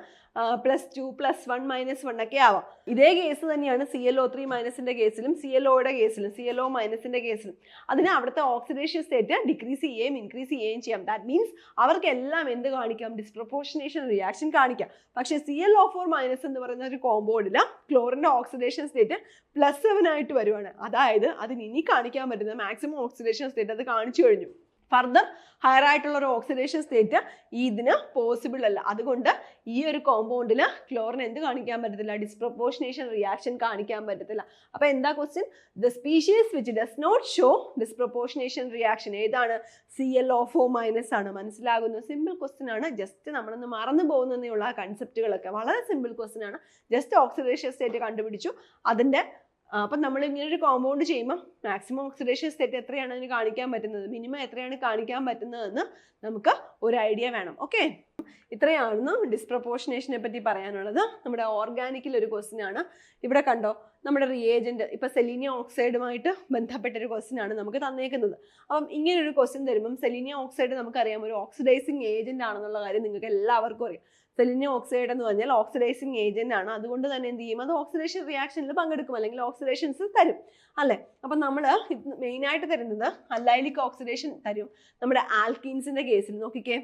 plus two plus one minus one ഒക്കെ ആവാം. ഇതേ കേസ് തന്നെയാണ് സി എൽ ഒ ത്രീ മൈനസിന്റെ കേസിലും സി എൽ ഒയുടെ കേസിലും സി എൽ ഒ മൈനസിന്റെ കേസിലും അതിന് അവിടുത്തെ ഓക്സിഡേഷൻ സ്റ്റേറ്റ് ഡിക്രീസ് ചെയ്യുകയും ഇൻക്രീസ് ചെയ്യുകയും ചെയ്യാം. ദാറ്റ് മീൻസ് അവർക്കെല്ലാം എന്ത് കാണിക്കാം? ഡിസ്പ്രപ്പോർഷനേഷൻ റിയാക്ഷൻ കാണിക്കാം. പക്ഷേ C L O four minus എന്ന് പറയുന്ന ഒരു കോമ്പൗണ്ടിൽ ക്ലോറിന്റെ ഓക്സിഡേഷൻ സ്റ്റേറ്റ് പ്ലസ് സെവൻ ആയിട്ട് വരുവാണ്. അതായത് അതിന് ഇനി കാണിക്കാൻ പറ്റുന്ന മാക്സിമം ഓക്സിഡേഷൻ സ്റ്റേറ്റ് അത് കാണിച്ചു കഴിഞ്ഞു. ഫർദർ ഹയർ ആയിട്ടുള്ള ഒരു ഓക്സിഡേഷൻ സ്റ്റേറ്റ് ഇതിന് പോസിബിൾ അല്ല. അതുകൊണ്ട് ഈ ഒരു കോമ്പൗണ്ടിൽ ക്ലോറിന് എന്ത് കാണിക്കാൻ പറ്റത്തില്ല? ഡിസ്പ്രൊപ്പോർഷനേഷൻ റിയാക്ഷൻ കാണിക്കാൻ പറ്റത്തില്ല. അപ്പൊ എന്താ question the species which does not show disproportionation reaction ഏതാണ്? സി എൽ ഓ മൈനസ് ആണ്. മനസ്സിലാകുന്ന? സിമ്പിൾ ക്വസ്റ്റ്യൻ ആണ്. ജസ്റ്റ് നമ്മളൊന്ന് മറന്നു പോകുന്നതിനുള്ള കൺസെപ്റ്റുകളൊക്കെ വളരെ സിമ്പിൾ ക്വസ്റ്റ്യൻ ആണ്. ജസ്റ്റ് ഓക്സിഡേഷൻ സ്റ്റേറ്റ് കണ്ടുപിടിച്ചു. അതിന്റെ ആ, അപ്പം നമ്മൾ ഇങ്ങനെ ഒരു കോമ്പൗണ്ട് ചെയ്യുമ്പോൾ മാക്സിമം ഓക്സിഡേഷൻ സ്റ്റേറ്റ് എത്രയാണ് അതിന് കാണിക്കാൻ പറ്റുന്നത്? മിനിമം എത്രയാണ് കാണിക്കാൻ പറ്റുന്നതെന്ന് നമുക്ക് ഒരു ഐഡിയ വേണം. ഓക്കെ ഇത്രയാണെന്ന് ഡിസ്പ്രപ്പോർഷനേഷനെ പറ്റി പറയാനുള്ളത്. നമ്മുടെ ഓർഗാനിക്കിൽ ഒരു ക്വസ്റ്റ്യൻ ആണ്. ഇവിടെ കണ്ടോ നമ്മുടെ റിയേജന്റ് ഇപ്പൊ സെലീനിയം ഓക്സൈഡുമായിട്ട് ബന്ധപ്പെട്ട ഒരു ക്വസ്റ്റ്യൻ ആണ് നമുക്ക് തന്നേക്കുന്നത്. അപ്പം ഇങ്ങനെ ഒരു ക്വസ്റ്റ്യൻ തരുമ്പം സെലീനിയം ഓക്സൈഡ് നമുക്കറിയാം ഒരു ഓക്സിഡൈസിങ് ഏജന്റ് ആണെന്നുള്ള കാര്യം നിങ്ങൾക്ക് എല്ലാവർക്കും അറിയാം. സെലിനിയം ഓക്സൈഡ് എന്ന് പറഞ്ഞാൽ ഓക്സിഡൈസിങ് ഏജന്റ് ആണ്. അതുകൊണ്ട് തന്നെ എന്ത് ചെയ്യും? അത് ഓക്സിഡേഷൻ റിയാക്ഷനിൽ പങ്കെടുക്കും. അല്ലെങ്കിൽ ഓക്സിഡേഷൻസ് തരും. അല്ലേ? അപ്പം നമ്മൾ മെയിൻ ആയിട്ട് തരുന്നത് അല്ലൈലിക് ഓക്സിഡേഷൻ തരും. നമ്മുടെ ആൽക്കീൻസിന്റെ കേസിൽ നോക്കിക്കേ.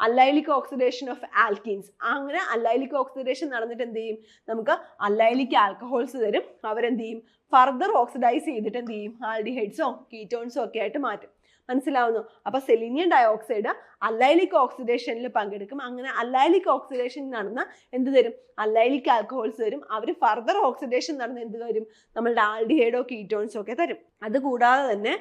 അല്ലൈലിക് ഓക്സിഡേഷൻ ഓഫ് ആൽക്കീൻസ് അങ്ങനെ അല്ലൈലിക് ഓക്സിഡേഷൻ നടന്നിട്ട് എന്ത് ചെയ്യും? നമുക്ക് അല്ലൈലിക് ആൽക്കഹോൾസ് തരും. അവരെന്ത് ചെയ്യും? ഫർദർ ഓക്സിഡൈസ് ചെയ്തിട്ട് എന്ത് ചെയ്യും? ആൽഡിഹൈഡ്സോ കീറ്റോൺസോ ഒക്കെ ആയിട്ട് മാറ്റും. മനസ്സിലാവുന്നു. അപ്പൊ സെലീനിയം ഡയോക്സൈഡ് അല്ലൈലിക് ഓക്സിഡേഷനിൽ പങ്കെടുക്കും. അങ്ങനെ അല്ലൈലിക് ഓക്സിഡേഷൻ നടന്ന എന്ത് തരും അല്ലൈലിക് ആൽക്കഹോൾസ് തരും അവർ ഫർദർ ഓക്സിഡേഷൻ നടന്ന എന്ത് തരും നമ്മളുടെ ആൽഡിഹൈഡോ കീറ്റോൺസോ ഒക്കെ തരും. അതുകൂടാതെ തന്നെ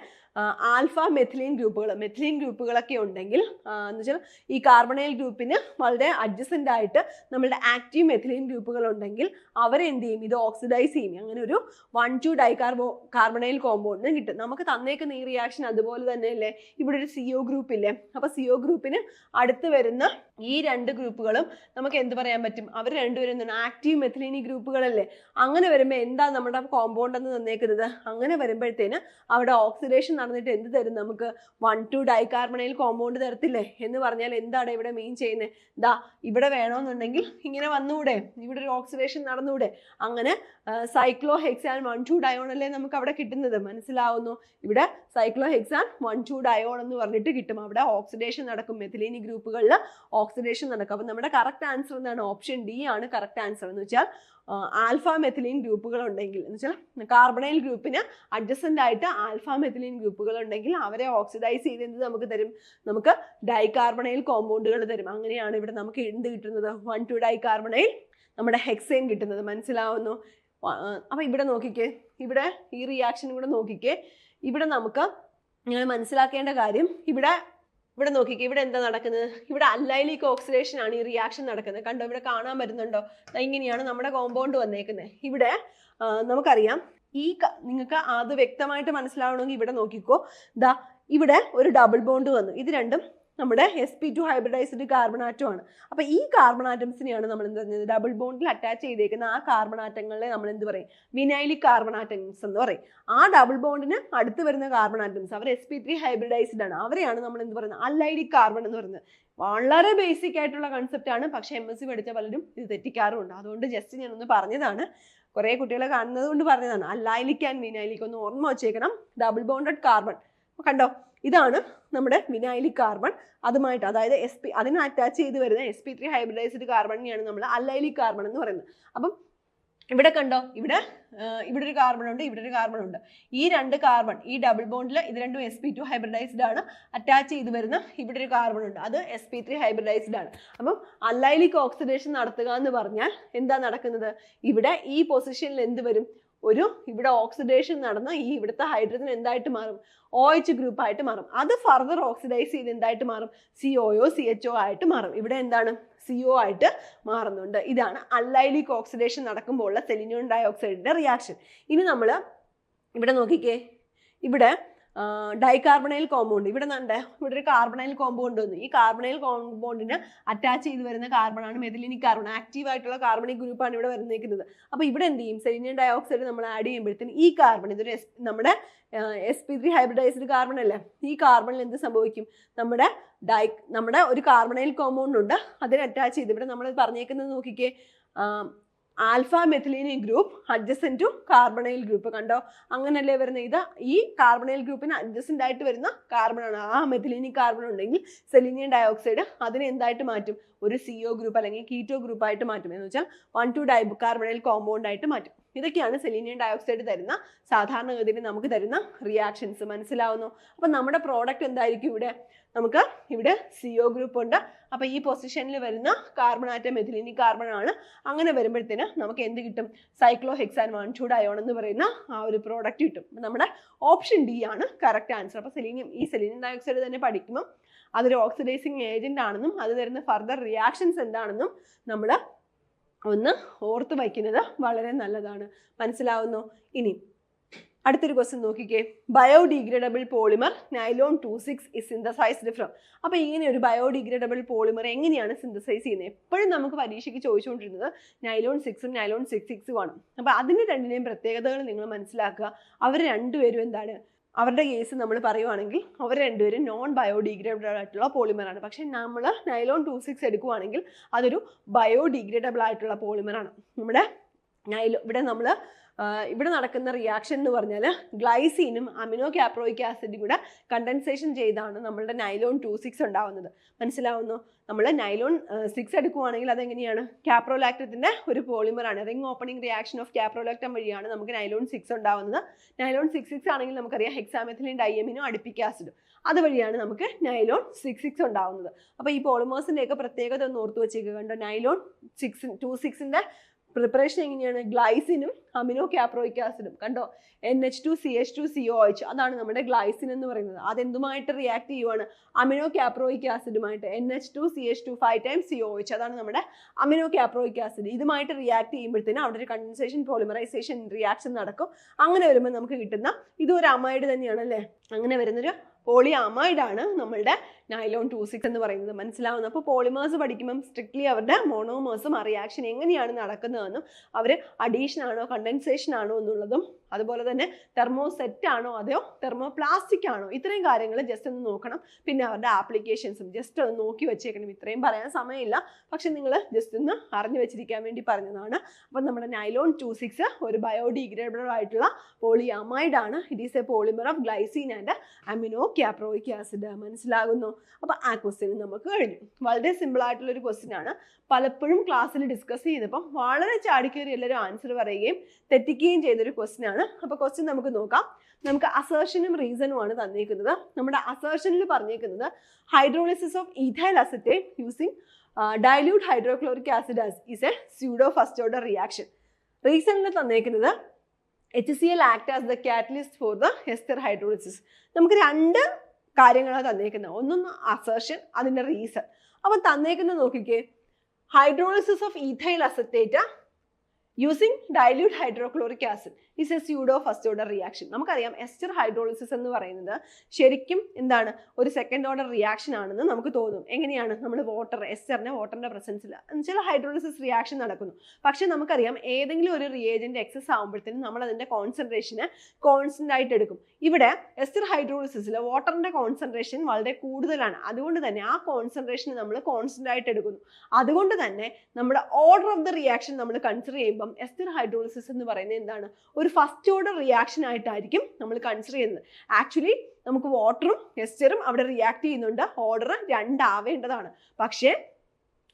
ആൽഫ മെഥിലീൻ ഗ്രൂപ്പുകൾ മെഥിലീൻ ഗ്രൂപ്പുകളൊക്കെ ഉണ്ടെങ്കിൽ എന്ന് വെച്ചാൽ ഈ കാർബണൈൽ ഗ്രൂപ്പിന് വളരെ അഡ്ജസ്റ്റന്റ് ആയിട്ട് നമ്മളുടെ ആക്റ്റീവ് മെഥിലീൻ ഗ്രൂപ്പുകൾ ഉണ്ടെങ്കിൽ അവരെന്ത് ചെയ്യും? ഇത് ഓക്സിഡൈസ് ചെയ്യും. അങ്ങനെ ഒരു വൺ ടു ഡൈകാർബോ കാർബണൈൽ കോമ്പൗണ്ടിന് കിട്ടും. നമുക്ക് തന്നേക്കുന്ന ഈ റിയാക്ഷൻ അതുപോലെ തന്നെയല്ലേ? ഇവിടെ ഒരു സിഒ ഗ്രൂപ്പ് ഇല്ലേ? അപ്പൊ സിഒ ഗ്രൂപ്പിന് അടുത്ത് വരുന്ന ഈ രണ്ട് ഗ്രൂപ്പുകളും നമുക്ക് എന്ത് പറയാൻ പറ്റും? അവർ രണ്ടുപേരും എന്താണ്? ആക്റ്റീവ് മെഥിലീനി ഗ്രൂപ്പുകളല്ലേ. അങ്ങനെ വരുമ്പോൾ എന്താ നമ്മുടെ കോമ്പൗണ്ട് എന്ന് തന്നേക്കുന്നത്? അങ്ങനെ വരുമ്പോഴത്തേന് അവിടെ ഓക്സിഡേഷൻ നടന്നിട്ട് എന്ത് തരും നമുക്ക്? വൺ ടു ഡൈകാർബണൈൽ കോമ്പൗണ്ട് തരത്തില്ലേ? എന്ന് പറഞ്ഞാൽ എന്താണ് ഇവിടെ മെയിൻ ചെയ്യുന്നത് ദാ ഇവിടെ വേണമെന്നുണ്ടെങ്കിൽ ഇങ്ങനെ വന്നുകൂടെ ഇവിടെ ഒരു ഓക്സിഡേഷൻ നടന്നുകൂടെ അങ്ങനെ cyclohexane one two dione അല്ലേ നമുക്ക് അവിടെ കിട്ടുന്നത്? മനസ്സിലാവുന്നു? ഇവിടെ cyclohexane one two dione എന്ന് പറഞ്ഞിട്ട് കിട്ടും. അവിടെ ഓക്സിഡേഷൻ നടക്കും മെഥിലീനി ഗ്രൂപ്പുകളിൽ ഓക്സിഡേഷൻ നടക്കും അപ്പം നമ്മുടെ കറക്റ്റ് ആൻസർ എന്താണ്? ഓപ്ഷൻ ഡി ആണ് കറക്റ്റ് ആൻസർ എന്ന് വെച്ചാൽ ആൽഫ മെഥിലീൻ ഗ്രൂപ്പുകൾ ഉണ്ടെങ്കിൽ എന്ന് വെച്ചാൽ കാർബണൈൽ ഗ്രൂപ്പിന് അഡ്ജസ്റ്റന്റ് ആയിട്ട് ആൽഫ മെഥിലീൻ ഗ്രൂപ്പുകൾ ഉണ്ടെങ്കിൽ അവരെ ഓക്സിഡൈസ് ചെയ്ത് എന്ത് നമുക്ക് തരും? നമുക്ക് ഡൈകാർബണൈൽ കോമ്പൗണ്ടുകൾ തരും. അങ്ങനെയാണ് ഇവിടെ നമുക്ക് എന്ത് കിട്ടുന്നത്? വൺ ടു ഡൈകാർബണൈൽ നമ്മുടെ ഹെക്സൈൻ കിട്ടുന്നത്. മനസ്സിലാവുന്നു? അപ്പം ഇവിടെ നോക്കിക്കേ. ഇവിടെ ഈ റിയാക്ഷൻ കൂടെ നോക്കിക്കേ. ഇവിടെ നമുക്ക് നിങ്ങൾ മനസ്സിലാക്കേണ്ട കാര്യം ഇവിടെ ഇവിടെ നോക്കിക്കേ ഇവിടെ എന്താ നടക്കുന്നത്? ഇവിടെ അല്ലൈലിക് ഓക്സിഡേഷൻ ആണ് ഈ റിയാക്ഷൻ നടക്കുന്നത്. കണ്ടോ ഇവിടെ കാണാൻ വരുന്നുണ്ടോ ഇങ്ങനെയാണ് നമ്മുടെ കോമ്പൗണ്ട് വന്നേക്കുന്നത് ഇവിടെ നമുക്കറിയാം. ഈ നിങ്ങൾക്ക് അത് വ്യക്തമായിട്ട് മനസ്സിലാവണമെങ്കിൽ ഇവിടെ നോക്കിക്കോ. ദാ ഇവിടെ ഒരു ഡബിൾ ബോണ്ട് വന്നു. ഇത് രണ്ടും നമ്മുടെ S P two hybridised carbon atom ആണ്. അപ്പൊ ഈ കാർബൺ ആറ്റംസിനെയാണ് നമ്മൾ എന്ത് പറയുന്നത് ഡബിൾ ബോണ്ടിൽ അറ്റാച്ച് ചെയ്തേക്കുന്ന ആ കാർബൺ ആറ്റങ്ങളെ നമ്മൾ എന്ത് പറയും? വിനൈലിക് കാർബൺ ആറ്റംസ് എന്ന് പറയും. ആ ഡബിൾ ബോണ്ടിന് അടുത്ത് വരുന്ന കാർബൺ ആറ്റംസ് അവർ എസ് പി ത്രീ ഹൈബ്രിഡൈസ്ഡ് ആണ്. അവരെയാണ് നമ്മൾ എന്ത് പറയുന്നത്? അല്ലൈഡിക് കാർബൺ എന്ന് പറയുന്നത്. വളരെ ബേസിക് ആയിട്ടുള്ള കൺസെപ്റ്റ് ആണ്. പക്ഷേ എം എസ് സി പഠിച്ച പലരും ഇത് തെറ്റിക്കാറുമുണ്ട്. അതുകൊണ്ട് ജസ്റ്റ് ഞാനൊന്ന് പറഞ്ഞതാണ്. കുറേ കുട്ടികളെ കാണുന്നത് കൊണ്ട് പറഞ്ഞതാണ്. അല്ലൈലിക് ആൻഡ് ഒന്ന് ഓർമ്മ വെച്ചേക്കണം. ഡബിൾ ബോണ്ടഡ് കാർബൺ കണ്ടോ? ഇതാണ് നമ്മുടെ വിനൈലിക് കാർബൺ അതുമായിട്ട് അതായത് എസ് പി അതിന് അറ്റാച്ച് ചെയ്ത് വരുന്ന എസ് പി ത്രീ ഹൈബ്രിഡൈസ്ഡ് കാർബണിനെയാണ് നമ്മൾ അല്ലൈലിക് കാർബൺ എന്ന് പറയുന്നത്. അപ്പം ഇവിടെ കണ്ടോ? ഇവിടെ ഇവിടെ ഒരു കാർബൺ ഉണ്ട് ഇവിടെ ഒരു കാർബൺ ഉണ്ട്. ഈ രണ്ട് കാർബൺ ഈ ഡബിൾ ബോണ്ടിൽ ഇത് രണ്ടും എസ് പി ടു ഹൈബ്രിഡൈസ്ഡ് ആണ്. അറ്റാച്ച് ചെയ്ത് വരുന്ന ഇവിടെ ഒരു കാർബൺ ഉണ്ട്. അത് എസ് പി ത്രീ ഹൈബ്രിഡൈസ്ഡ് ആണ്. അപ്പം അല്ലൈലിക് ഓക്സിഡേഷൻ നടത്തുക എന്ന് പറഞ്ഞാൽ എന്താ നടക്കുന്നത്? ഇവിടെ ഈ പൊസിഷനിൽ എന്ത് വരും? ഒരു ഇവിടെ ഓക്സിഡേഷൻ നടന്ന് ഈ ഇവിടുത്തെ ഹൈഡ്രജൻ എന്തായിട്ട് മാറും? ഒ എച്ച് ഗ്രൂപ്പ് ആയിട്ട് മാറും. അത് ഫർദർ ഓക്സിഡൈസ് ചെയ്ത് എന്തായിട്ട് മാറും? C O C H O ആയിട്ട് മാറും. ഇവിടെ എന്താണ്? സി ഒ ആയിട്ട് മാറുന്നുണ്ട്. ഇതാണ് അല്ലൈലിക് ഓക്സിഡേഷൻ നടക്കുമ്പോൾ ഉള്ള സെലിനിയം ഡയോക്സൈഡിന്റെ റിയാക്ഷൻ ഇനി നമ്മൾ ഇവിടെ നോക്കിക്കേ. ഇവിടെ ഡൈകാർബണൈൽ കോമ്പൗണ്ട് ഇവിടെ നിന്നുണ്ട് ഇവിടെ ഒരു കാർബണൈൽ കോമ്പൗണ്ട് വന്നു. ഈ കാർബണൈൽ കോമ്പൗണ്ടിന് അറ്റാച്ച് ചെയ്ത് വരുന്ന കാർബണാണ് മെഥിലിനിക് കാർബൺ ആക്റ്റീവ് ആയിട്ടുള്ള കാർബണിക് ഗ്രൂപ്പാണ് ഇവിടെ വരുന്നിരിക്കുന്നത് അപ്പോൾ ഇവിടെ എന്ത് ചെയ്യും? സെലിനിയം ഡയോക്സൈഡ് നമ്മൾ ആഡ് ചെയ്യുമ്പോഴത്തേന് ഈ കാർബൺ ഇതൊരു എസ് നമ്മുടെ S P three hybridised carbon അല്ലേ? ഈ കാർബണിൽ എന്ത് സംഭവിക്കും? നമ്മുടെ ഡൈ നമ്മുടെ ഒരു കാർബണൈൽ കോമ്പൗണ്ട് ഉണ്ട്. അതിന് അറ്റാച്ച് ചെയ്ത് ഇവിടെ നമ്മൾ പറഞ്ഞേക്കുന്നത് നോക്കിക്കേ. Alpha methylene group adjacent to carbonyl group കണ്ടോ? അങ്ങനല്ലേ വരുന്ന ഇത്? ഈ കാർബണൈൽ ഗ്രൂപ്പിന് അഡ്ജസന്റ് ആയിട്ട് വരുന്ന കാർബണാണ് ആ മെഥിലീനി കാർബൺ ഉണ്ടെങ്കിൽ സെലീനിയം ഡയോക്സൈഡ് അതിനെ എന്തായിട്ട് മാറ്റും? ഒരു സിഒ ഗ്രൂപ്പ് അല്ലെങ്കിൽ കീറ്റോ ഗ്രൂപ്പ് ആയിട്ട് മാറ്റും. എന്ന് വെച്ചാൽ one two dye carbonyl compound ആയിട്ട് മാറ്റും. ഇതൊക്കെയാണ് സെലീനിയം ഡയോക്സൈഡ് തരുന്ന സാധാരണഗതിയിൽ നമുക്ക് തരുന്ന റിയാക്ഷൻസ് മനസ്സിലാവുന്നു? അപ്പം നമ്മുടെ പ്രോഡക്റ്റ് എന്തായിരിക്കും ഇവിടെ? നമുക്ക് ഇവിടെ സിഒ ഗ്രൂപ്പ് ഉണ്ട്. അപ്പം ഈ പൊസിഷനിൽ വരുന്ന കാർബൺ ആറ്റം മെഥിലിനി കാർബൺ ആണ്. അങ്ങനെ വരുമ്പോഴത്തേന് നമുക്ക് എന്ത് കിട്ടും? Cyclohexane one two ion എന്ന് പറയുന്ന ആ ഒരു പ്രോഡക്റ്റ് കിട്ടും. നമ്മുടെ ഓപ്ഷൻ ഡി ആണ് കറക്റ്റ് ആൻസർ അപ്പോൾ സെലീനിയം ഈ സെലീനിയം ഡയോക്സൈഡ് തന്നെ പഠിക്കുമ്പോൾ അതൊരു ഓക്സിഡൈസിങ് ഏജന്റ് ആണെന്നും അത് തരുന്ന ഫർദർ റിയാക്ഷൻസ് എന്താണെന്നും നമ്മൾ ഒന്ന് ഓർത്ത് വയ്ക്കുന്നത് വളരെ നല്ലതാണ്. മനസ്സിലാവുന്നു? ഇനി അടുത്തൊരു ക്വസ്റ്റ്യൻ നോക്കിക്കേ. Biodegradable polymer nylon two six is synthesised from അപ്പോൾ ഇങ്ങനെ ഒരു ബയോഡിഗ്രേഡബിൾ പോളിമർ എങ്ങനെയാണ് സിന്തസൈസ് ചെയ്യുന്നത്? എപ്പോഴും നമുക്ക് പരീക്ഷയ്ക്ക് ചോദിച്ചുകൊണ്ടിരുന്നത് നൈലോൺ സിക്സും നൈലോൺ സിക്സ് സിക്സും ആണ്. അപ്പോൾ അതിന്റെ രണ്ടിനെയും പ്രത്യേകതകൾ നിങ്ങൾ മനസ്സിലാക്കുക. അവർ രണ്ടുപേരും എന്താണ്? അവരുടെ കേസ് നമ്മൾ പറയുവാണെങ്കിൽ അവർ രണ്ടുപേരും നോൺ ബയോഡിഗ്രേഡബിൾ ആയിട്ടുള്ള പോളിമറാണ് പക്ഷേ നമ്മൾ നൈലോൺ ടു സിക്സ് എടുക്കുവാണെങ്കിൽ അതൊരു ബയോഡിഗ്രേഡബിൾ ആയിട്ടുള്ള പോളിമറാണ് നമ്മുടെ നൈലോ ഇവിടെ നമ്മൾ ഇവിടെ നടക്കുന്ന റിയാക്ഷൻ എന്ന് പറഞ്ഞാൽ ഗ്ലൈസീനും അമിനോ കാപ്രോയിക് ആസിഡും കൂടെ കണ്ടൻസേഷൻ ചെയ്താണ് നമ്മളുടെ നൈലോൺ ടു സിക്സ് ഉണ്ടാവുന്നത്. മനസ്സിലാവുന്നു? നമ്മൾ നൈലോൺ സിക്സ് എടുക്കുവാണെങ്കിൽ അതെങ്ങനെയാണ്? കാപ്രോലാക്ടത്തിന്റെ ഒരു പോളിമറാണ് ring opening reaction of caprolactam വഴിയാണ് നമുക്ക് നൈലോൺ സിക്സ് ഉണ്ടാവുന്നത്. നൈലോൺ സിക്സ് സിക്സ് ആണെങ്കിൽ നമുക്കറിയാം ഹെക്സാമെഥിലിൻ ഡൈയമിനോ അഡിപ്പിക് ആസിഡും അതുവഴിയാണ് നമുക്ക് നൈലോൺ സിക്സ് സിക്സ് ഉണ്ടാവുന്നത്. അപ്പോൾ ഈ പോളിമേഴ്സിന്റെയൊക്കെ പ്രത്യേകത ഒന്ന് ഓർത്ത് വെച്ചേക്കുക കണ്ടോ? നൈലോൺ സിക്സ് ടു സിക്സിന്റെ പ്രിപ്പറേഷൻ എങ്ങനെയാണ്? ഗ്ലൈസിനും അമിനോ കാപ്രോയിക് ആസിഡും കണ്ടോ? N H two C H two C O H അതാണ് നമ്മുടെ ഗ്ലൈസിൻ എന്ന് പറയുന്നത്. അതെന്തുമായിട്ട് റിയാക്ട് ചെയ്യുവാണ്? Amino caproic ആസിഡുമായിട്ട് N H two C H two five time C O H അതാണ് നമ്മുടെ അമിനോ കാപ്രോയിക് ആസിഡ് ഇതുമായിട്ട് റിയാക്ട് ചെയ്യുമ്പോഴത്തേനും അവിടെ ഒരു കണ്ടൻസേഷൻ പോളിമറൈസേഷൻ റിയാക്ഷൻ നടക്കും. അങ്ങനെ വരുമ്പോൾ നമുക്ക് കിട്ടുന്ന ഇതൊരു അമൈഡ് തന്നെയാണ് അല്ലേ അങ്ങനെ വരുന്നൊരു പോളി അമൈഡാണ് നമ്മളുടെ നൈലോൺ ടു സിക്സ് എന്ന് പറയുന്നത് മനസ്സിലാവുന്നത് അപ്പോൾ പോളിമേഴ്സ് പഠിക്കുമ്പം സ്ട്രിക്ട്ലി അവരുടെ മോണോമേഴ്സും ആ റിയാക്ഷൻ എങ്ങനെയാണ് നടക്കുന്നതെന്നും അവർ അഡീഷൻ ആണോ കണ്ടൻസേഷൻ ആണോ എന്നുള്ളതും അതുപോലെ തന്നെ തെർമോ സെറ്റ് ആണോ അതെയോ പ്ലാസ്റ്റിക് ആണോ ഇത്രയും കാര്യങ്ങൾ ജസ്റ്റ് ഒന്ന് നോക്കണം. പിന്നെ അവരുടെ ആപ്ലിക്കേഷൻസും ജസ്റ്റ് ഒന്ന് നോക്കി വെച്ചേക്കണം. ഇത്രയും പറയാൻ സമയമില്ല. പക്ഷെ നിങ്ങൾ ജസ്റ്റ് ഒന്ന് അറിഞ്ഞു വെച്ചിരിക്കാൻ വേണ്ടി പറഞ്ഞതാണ്. അപ്പം നമ്മുടെ നൈലോൺ ടു സിക്സ് ഒരു ബയോഡിഗ്രേഡബിൾ ആയിട്ടുള്ള പോളിയാമൈഡ് ആണ്. It is a polymer of glycine and amino caproic acid മനസ്സിലാകുന്നു? അപ്പോൾ ആ ക്വസ്റ്റ്യൻ നമുക്ക് കഴിഞ്ഞു. വളരെ സിമ്പിൾ ആയിട്ടുള്ള ഒരു ക്വസ്റ്റ്യൻ ആണ്. പലപ്പോഴും ക്ലാസ്സിൽ ഡിസ്കസ് ചെയ്തപ്പം വളരെ ചാടിക്കേറി എല്ലാവരും ആൻസർ പറയുകയും തെറ്റിക്കുകയും ചെയ്തൊരു ക്വസ്റ്റ്യൻ ആണ്. അപ്പോൾ ക്വസ്റ്റ്യൻ നമുക്ക് നോക്കാം. നമുക്ക് അസേർഷനും റീസണും ആണ് തന്നിരിക്കുന്നത്. നമ്മുടെ അസേർഷനിൽ പറഞ്ഞേക്കുന്നത് hydrolysis of ethyl acetate using dilute hydrochloric acid is a pseudo first order reaction റീസണിൽ തന്നേക്കുന്നത് H C L act as the catalyst for the ester hydrolysis നമുക്ക് രണ്ട് കാര്യങ്ങളാണ് തന്നേക്കുന്നത്. ഒന്നൊന്ന് അസേർഷൻ അതിന്റെ റീസൺ അപ്പം തന്നേക്കുന്നത് നോക്കിക്കേ. Hydrolysis of ethyl acetate using dilute hydrochloric acid is a pseudo first order reaction നമുക്കറിയാം ester hydrolysis എന്ന് പറയുന്നത് ശരിക്കും എന്താണ്? ഒരു സെക്കൻഡ് ഓർഡർ റിയാക്ഷൻ ആണെന്ന് നമുക്ക് തോന്നും. എങ്ങനെയാണ്? നമ്മൾ വാട്ടർ എസ്റ്ററിനെ വാട്ടറിന്റെ പ്രസൻസിൽ എന്നുവെച്ചാൽ ഹൈഡ്രോളിസിസ് റിയാക്ഷൻ നടക്കുന്നു. പക്ഷേ നമുക്കറിയാം ഏതെങ്കിലും ഒരു റിയേജന്റ് എക്സസ് ആകുമ്പോഴത്തേനും നമ്മൾ അതിന്റെ കോൺസെൻട്രേഷനെ കോൺസ്റ്റന്റ് ആയിട്ട് എടുക്കും. ഇവിടെ എസ്റ്റർ ഹൈഡ്രോളിസിസിൽ വാട്ടറിന്റെ കോൺസെൻട്രേഷൻ വളരെ കൂടുതലാണ്. അതുകൊണ്ട് തന്നെ ആ കോൺസെൻട്രേഷൻ നമ്മൾ കോൺസ്റ്റന്റ് ആയിട്ട് എടുക്കുന്നു. അതുകൊണ്ട് തന്നെ നമ്മുടെ ഓർഡർ ഓഫ് ദ റിയാക്ഷൻ നമ്മൾ കൺസിഡർ ചെയ്യുമ്പം എസ്റ്റർ ഹൈഡ്രോളിസിസ് എന്ന് പറയുന്നത് എന്താണ്? ഒരു ഫസ്റ്റ് ഓർഡർ റിയാക്ഷൻ ആയിട്ടായിരിക്കും നമ്മൾ കൺസിഡർ ചെയ്യുന്നത്. ആക്ച്വലി നമുക്ക് വാട്ടറും എസ്റ്ററും അവിടെ റിയാക്ട് ചെയ്യുന്നുണ്ട്. ഓർഡർ രണ്ടാവേണ്ടതാണ്. പക്ഷേ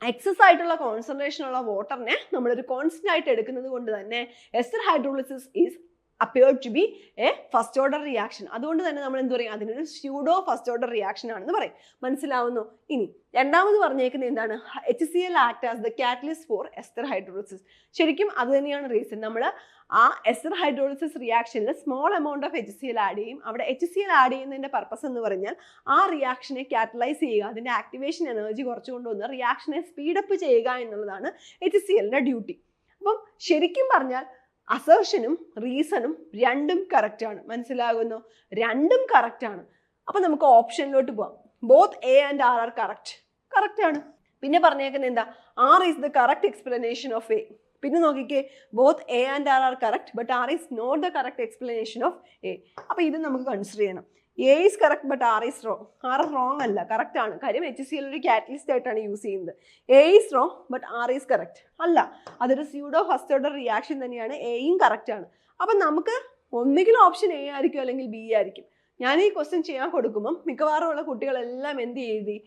എക്സസ് ആയിട്ടുള്ള കോൺസെൻട്രേഷൻ ഉള്ള വാട്ടറിനെ നമ്മളൊരു കോൺസ്റ്റന്റ് ആയിട്ട് എടുക്കുന്നത് കൊണ്ട് തന്നെ ester hydrolysis is appear to be a first order reaction അതുകൊണ്ട് തന്നെ നമ്മൾ എന്ത് പറയും? അതിനൊരു സ്യൂഡോ ഫസ്റ്റ് ഓർഡർ റിയാക്ഷൻ ആണെന്ന് പറയും. മനസ്സിലാവുന്നു? ഇനി രണ്ടാമത് പറഞ്ഞേക്കുന്നത് എന്താണ്? H C L act as the catalyst for ester hydrolysis ശരിക്കും അത് തന്നെയാണ് റീസൺ നമ്മൾ ആ ester hydrolysis റിയാക്ഷനിൽ small amount of H C L add ചെയ്യും. അവിടെ എച്ച് സി എൽ ആഡ് ചെയ്യുന്നതിന്റെ പർപ്പസ് എന്ന് പറഞ്ഞാൽ ആ റിയാക്ഷനെ കാറ്റലൈസ് ചെയ്യുക അതിന്റെ ആക്ടിവേഷൻ എനർജി കുറച്ച് കൊണ്ടുവന്ന് റിയാക്ഷനെ സ്പീഡപ്പ് ചെയ്യുക എന്നുള്ളതാണ് എച്ച് സി എല്ലിന്റെ ഡ്യൂട്ടി അപ്പം ശരിക്കും പറഞ്ഞാൽ അസേർഷനും റീസണും രണ്ടും കറക്റ്റാണ് മനസ്സിലാകുന്നു? രണ്ടും കറക്റ്റാണ് അപ്പം നമുക്ക് ഓപ്ഷനിലോട്ട് പോവാം. Both A and R are correct കറക്റ്റാണ് പിന്നെ പറഞ്ഞേക്കുന്നത് എന്താ? R is the correct explanation of A പിന്നെ നോക്കിക്കേ both A and R are correct but R is not the correct explanation of A അപ്പോൾ ഇത് നമുക്ക് കൺസിഡർ ചെയ്യണം. A is correct but R is wrong R wrong അല്ല correct ആണ്. കാര്യം H C L ഒരു കാറ്റലിസ്റ്റ് ആയിട്ടാണ് യൂസ് ചെയ്യുന്നത്. A is wrong but R is correct അല്ല അതൊരു സ്യൂഡോ ഫസ്റ്റ് ഓർഡർ റിയാക്ഷൻ തന്നെയാണ് എയും കറക്റ്റ് ആണ്. അപ്പം നമുക്ക് ഒന്നുകിൽ ഓപ്ഷൻ എ ആയിരിക്കും അല്ലെങ്കിൽ ബി ആയിരിക്കും. ഞാൻ ഈ ക്വസ്റ്റ്യൻ ചെയ്യാൻ കൊടുക്കുമ്പം മിക്കവാറും ഉള്ള കുട്ടികളെല്ലാം എന്ത് എഴുതി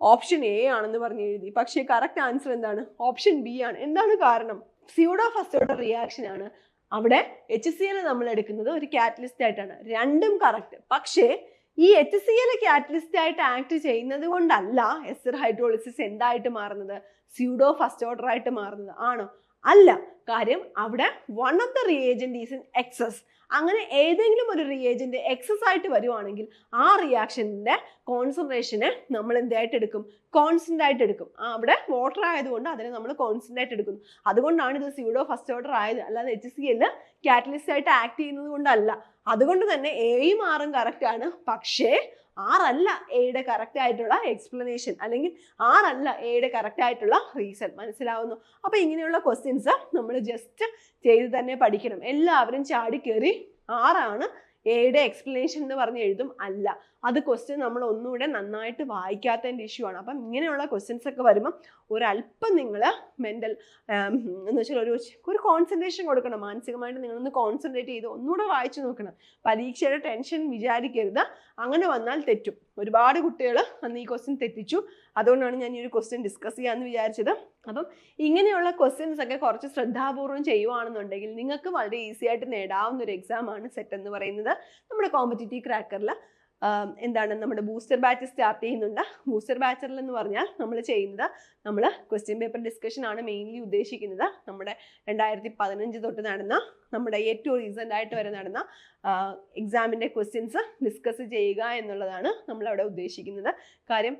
ഓപ്ഷൻ എ ആണെന്ന് പറഞ്ഞ് എഴുതി. പക്ഷേ കറക്റ്റ് ആൻസർ എന്താണ്? ഓപ്ഷൻ ബി ആണ്. എന്താണ് കാരണം? സ്യൂഡോ ഫസ്റ്റ് ഓർഡർ റിയാക്ഷൻ ആണ്. അവിടെ എച്ച് സി എൽ നമ്മൾ എടുക്കുന്നത് ഒരു കാറ്റലിസ്റ്റ് ആയിട്ടാണ്. രണ്ടും കറക്റ്റ് പക്ഷേ ഈ എച്ച് സി എൽ കാറ്റലിസ്റ്റ് ആയിട്ട് ആക്ട് ചെയ്യുന്നത് കൊണ്ടല്ല എസ്റ്റർ ഹൈഡ്രോളിസിസ് എന്തായിട്ട് മാറുന്നത്? സ്യൂഡോ ഫസ്റ്റ് ഓർഡർ ആയിട്ട് മാറുന്നത്. ആണോ? അല്ല. കാര്യം അവിടെ one of the reagent is in excess അങ്ങനെ ഏതെങ്കിലും ഒരു റിയേജന്റ് എക്സസ് ആയിട്ട് വരുവാണെങ്കിൽ ആ റിയാക്ഷന്റെ കോൺസെൻട്രേഷനെ നമ്മൾ എന്തായിട്ട് എടുക്കും കോൺസ്റ്റന്റ് ആയിട്ട് എടുക്കും. അവിടെ വാട്ടർ ആയതുകൊണ്ട് അതിനെ നമ്മൾ കോൺസ്റ്റന്റ് ആയിട്ട് എടുക്കുന്നു. അതുകൊണ്ടാണ് ഇത് സ്യൂഡോ ഫസ്റ്റ് ഓർഡർ ആയത്. അല്ലാതെ എച്ച് സി എല്ലാം കാറ്റലിസ്റ്റ് ആയിട്ട് ആക്ട് ചെയ്യുന്നത് കൊണ്ടല്ല. അതുകൊണ്ട് തന്നെ എയും ആറും ആണ്. പക്ഷേ ആറല്ല എയുടെ കറക്റ്റ് ആയിട്ടുള്ള എക്സ്പ്ലനേഷൻ അല്ലെങ്കിൽ ആറല്ല എയുടെ കറക്റ്റ് ആയിട്ടുള്ള റീസൺ മനസ്സിലാവുന്നു? അപ്പൊ ഇങ്ങനെയുള്ള ക്വസ്റ്റ്യൻസ് നമ്മൾ ജസ്റ്റ് ചെയ്ത് തന്നെ പഠിക്കണം. എല്ലാവരും ചാടി കയറി ആറാണ് എയുടെ എക്സ്പ്ലനേഷൻ എന്ന് പറഞ്ഞ് എഴുതും അല്ല. അത് ക്വസ്റ്റ്യൻ നമ്മൾ ഒന്നുകൂടെ നന്നായിട്ട് വായിക്കാത്തതിന്റെ ഇഷ്യൂ ആണ്. അപ്പം ഇങ്ങനെയുള്ള ക്വസ്റ്റ്യൻസ് ഒക്കെ വരുമ്പം ഒരല്പം നിങ്ങൾ മെന്റൽ എന്ന് വെച്ചാൽ ഒരു ഒരു കോൺസെൻട്രേഷൻ കൊടുക്കണം. മാനസികമായിട്ട് നിങ്ങളൊന്ന് കോൺസെൻട്രേറ്റ് ചെയ്ത് ഒന്നുകൂടെ വായിച്ചു നോക്കണം. പരീക്ഷയുടെ ടെൻഷൻ വിചാരിക്കരുത്. അങ്ങനെ വന്നാൽ തെറ്റും. ഒരുപാട് കുട്ടികൾ അന്ന് ഈ ക്വസ്റ്റ്യൻ തെറ്റിച്ചു. അതുകൊണ്ടാണ് ഞാൻ ഈ ഒരു ക്വസ്റ്റ്യൻ ഡിസ്കസ് ചെയ്യാമെന്ന് വിചാരിച്ചത്. അപ്പം ഇങ്ങനെയുള്ള ക്വസ്റ്റ്യൻസ് ഒക്കെ കുറച്ച് ശ്രദ്ധാപൂർവം ചെയ്യുവാണെന്നുണ്ടെങ്കിൽ നിങ്ങൾക്ക് വളരെ ഈസി ആയിട്ട് നേടാവുന്ന ഒരു എക്സാമാണ് സെറ്റ് എന്ന് പറയുന്നത്. നമ്മുടെ കോമ്പറ്റേറ്റീവ് ക്രാക്കറിൽ എന്താണ് നമ്മുടെ ബൂസ്റ്റർ ബാച്ച് സ്റ്റാർട്ട് ചെയ്യുന്നുണ്ട്. ബൂസ്റ്റർ ബാച്ചറിൽ എന്ന് പറഞ്ഞാൽ നമ്മൾ ചെയ്യുന്നത് നമ്മൾ ക്വസ്റ്റ്യൻ പേപ്പർ ഡിസ്കഷൻ ആണ് മെയിൻലി ഉദ്ദേശിക്കുന്നത്. നമ്മുടെ രണ്ടായിരത്തി പതിനഞ്ച് തൊട്ട് നടന്ന നമ്മുടെ ഏറ്റവും റീസെന്റ് ആയിട്ട് വരെ നടന്ന എക്സാമിന്റെ ക്വസ്റ്റ്യൻസ് ഡിസ്കസ് ചെയ്യുക എന്നുള്ളതാണ് നമ്മളവിടെ ഉദ്ദേശിക്കുന്നത്. കാര്യം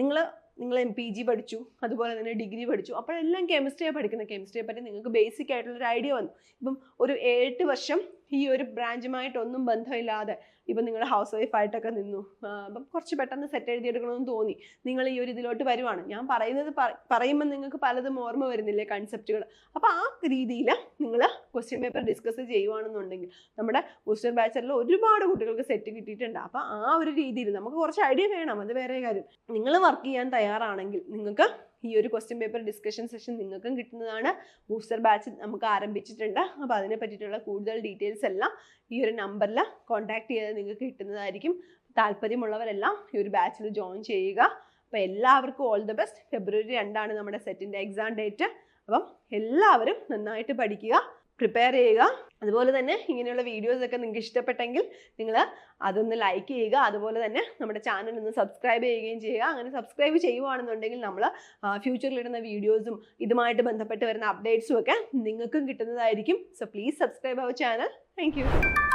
നിങ്ങൾ നിങ്ങൾ എം പി ജി പഠിച്ചു അതുപോലെ തന്നെ ഡിഗ്രി പഠിച്ചു അപ്പോഴെല്ലാം കെമിസ്ട്രിയാണ് പഠിക്കുന്നത്. കെമിസ്ട്രിയെ പറ്റി നിങ്ങൾക്ക് ബേസിക് ആയിട്ടുള്ളൊരു ഐഡിയ വന്നു. ഇപ്പം ഒരു ഏഴ് വർഷം ഈ ഒരു ബ്രാഞ്ചുമായിട്ടൊന്നും ബന്ധമില്ലാതെ ഇപ്പം നിങ്ങൾ ഹൗസ് വൈഫായിട്ടൊക്കെ നിന്നു. അപ്പം കുറച്ച് പെട്ടെന്ന് സെറ്റ് എഴുതിയെടുക്കണമെന്ന് തോന്നി. നിങ്ങൾ ഈ ഒരു ഇതിലോട്ട് വരുവാണ്. ഞാൻ പറയുന്നത് പറ- പറയുമ്പോൾ നിങ്ങൾക്ക് പലതും ഓർമ്മ വരുന്നില്ലേ കൺസെപ്റ്റുകൾ അപ്പോൾ ആ രീതിയിൽ നിങ്ങൾ ക്വസ്റ്റ്യൻ പേപ്പർ ഡിസ്കസ് ചെയ്യുവാണെന്നുണ്ടെങ്കിൽ നമ്മുടെ ബൂസ്റ്റർ ബാച്ചറിൽ ഒരുപാട് കുട്ടികൾക്ക് സെറ്റ് കിട്ടിയിട്ടുണ്ട്. അപ്പോൾ ആ ഒരു രീതിയിൽ നമുക്ക് കുറച്ച് ഐഡിയ വേണം. അത് വേറെ കാര്യം. നിങ്ങൾ വർക്ക് ചെയ്യാൻ തയ്യാറാണെങ്കിൽ നിങ്ങൾക്ക് ഈ ഒരു ക്വസ്റ്റ്യൻ പേപ്പർ ഡിസ്കഷൻ സെഷൻ നിങ്ങൾക്കും കിട്ടുന്നതാണ്. ബൂസ്റ്റർ ബാച്ച് നമുക്ക് ആരംഭിച്ചിട്ടുണ്ട്. അപ്പോൾ അതിനെ പറ്റിയിട്ടുള്ള കൂടുതൽ ഡീറ്റെയിൽസ് എല്ലാം ഈ ഒരു നമ്പറിൽ കോൺടാക്ട് ചെയ്ത് നിങ്ങൾക്ക് കിട്ടുന്നതായിരിക്കും. താല്പര്യമുള്ളവരെല്ലാം ഈ ഒരു ബാച്ചിൽ ജോയിൻ ചെയ്യുക. അപ്പോൾ എല്ലാവർക്കും ഓൾ ദ ബെസ്റ്റ് ഫെബ്രുവരി രണ്ടാണ് നമ്മുടെ സെറ്റിന്റെ എക്സാം ഡേറ്റ് അപ്പം എല്ലാവരും നന്നായിട്ട് പഠിക്കുക. പ്രിപ്പയർ ചെയ്യുക. അതുപോലെ തന്നെ ഇങ്ങനെയുള്ള വീഡിയോസ് ഒക്കെ നിങ്ങൾക്ക് ഇഷ്ടപ്പെട്ടെങ്കിൽ നിങ്ങൾ അതൊന്ന് ലൈക്ക് ചെയ്യുക. അതുപോലെ തന്നെ നമ്മുടെ ചാനൽ ഒന്ന് സബ്സ്ക്രൈബ് ചെയ്യുകയും ചെയ്യുക. അങ്ങനെ സബ്സ്ക്രൈബ് ചെയ്യുവാണെന്നുണ്ടെങ്കിൽ നമ്മൾ ഫ്യൂച്ചറിൽ ഇടുന്ന വീഡിയോസും ഇതുമായിട്ട് ബന്ധപ്പെട്ട് വരുന്ന അപ്ഡേറ്റ്സും ഒക്കെ നിങ്ങൾക്കും കിട്ടുന്നതായിരിക്കും. So please subscribe our channel thank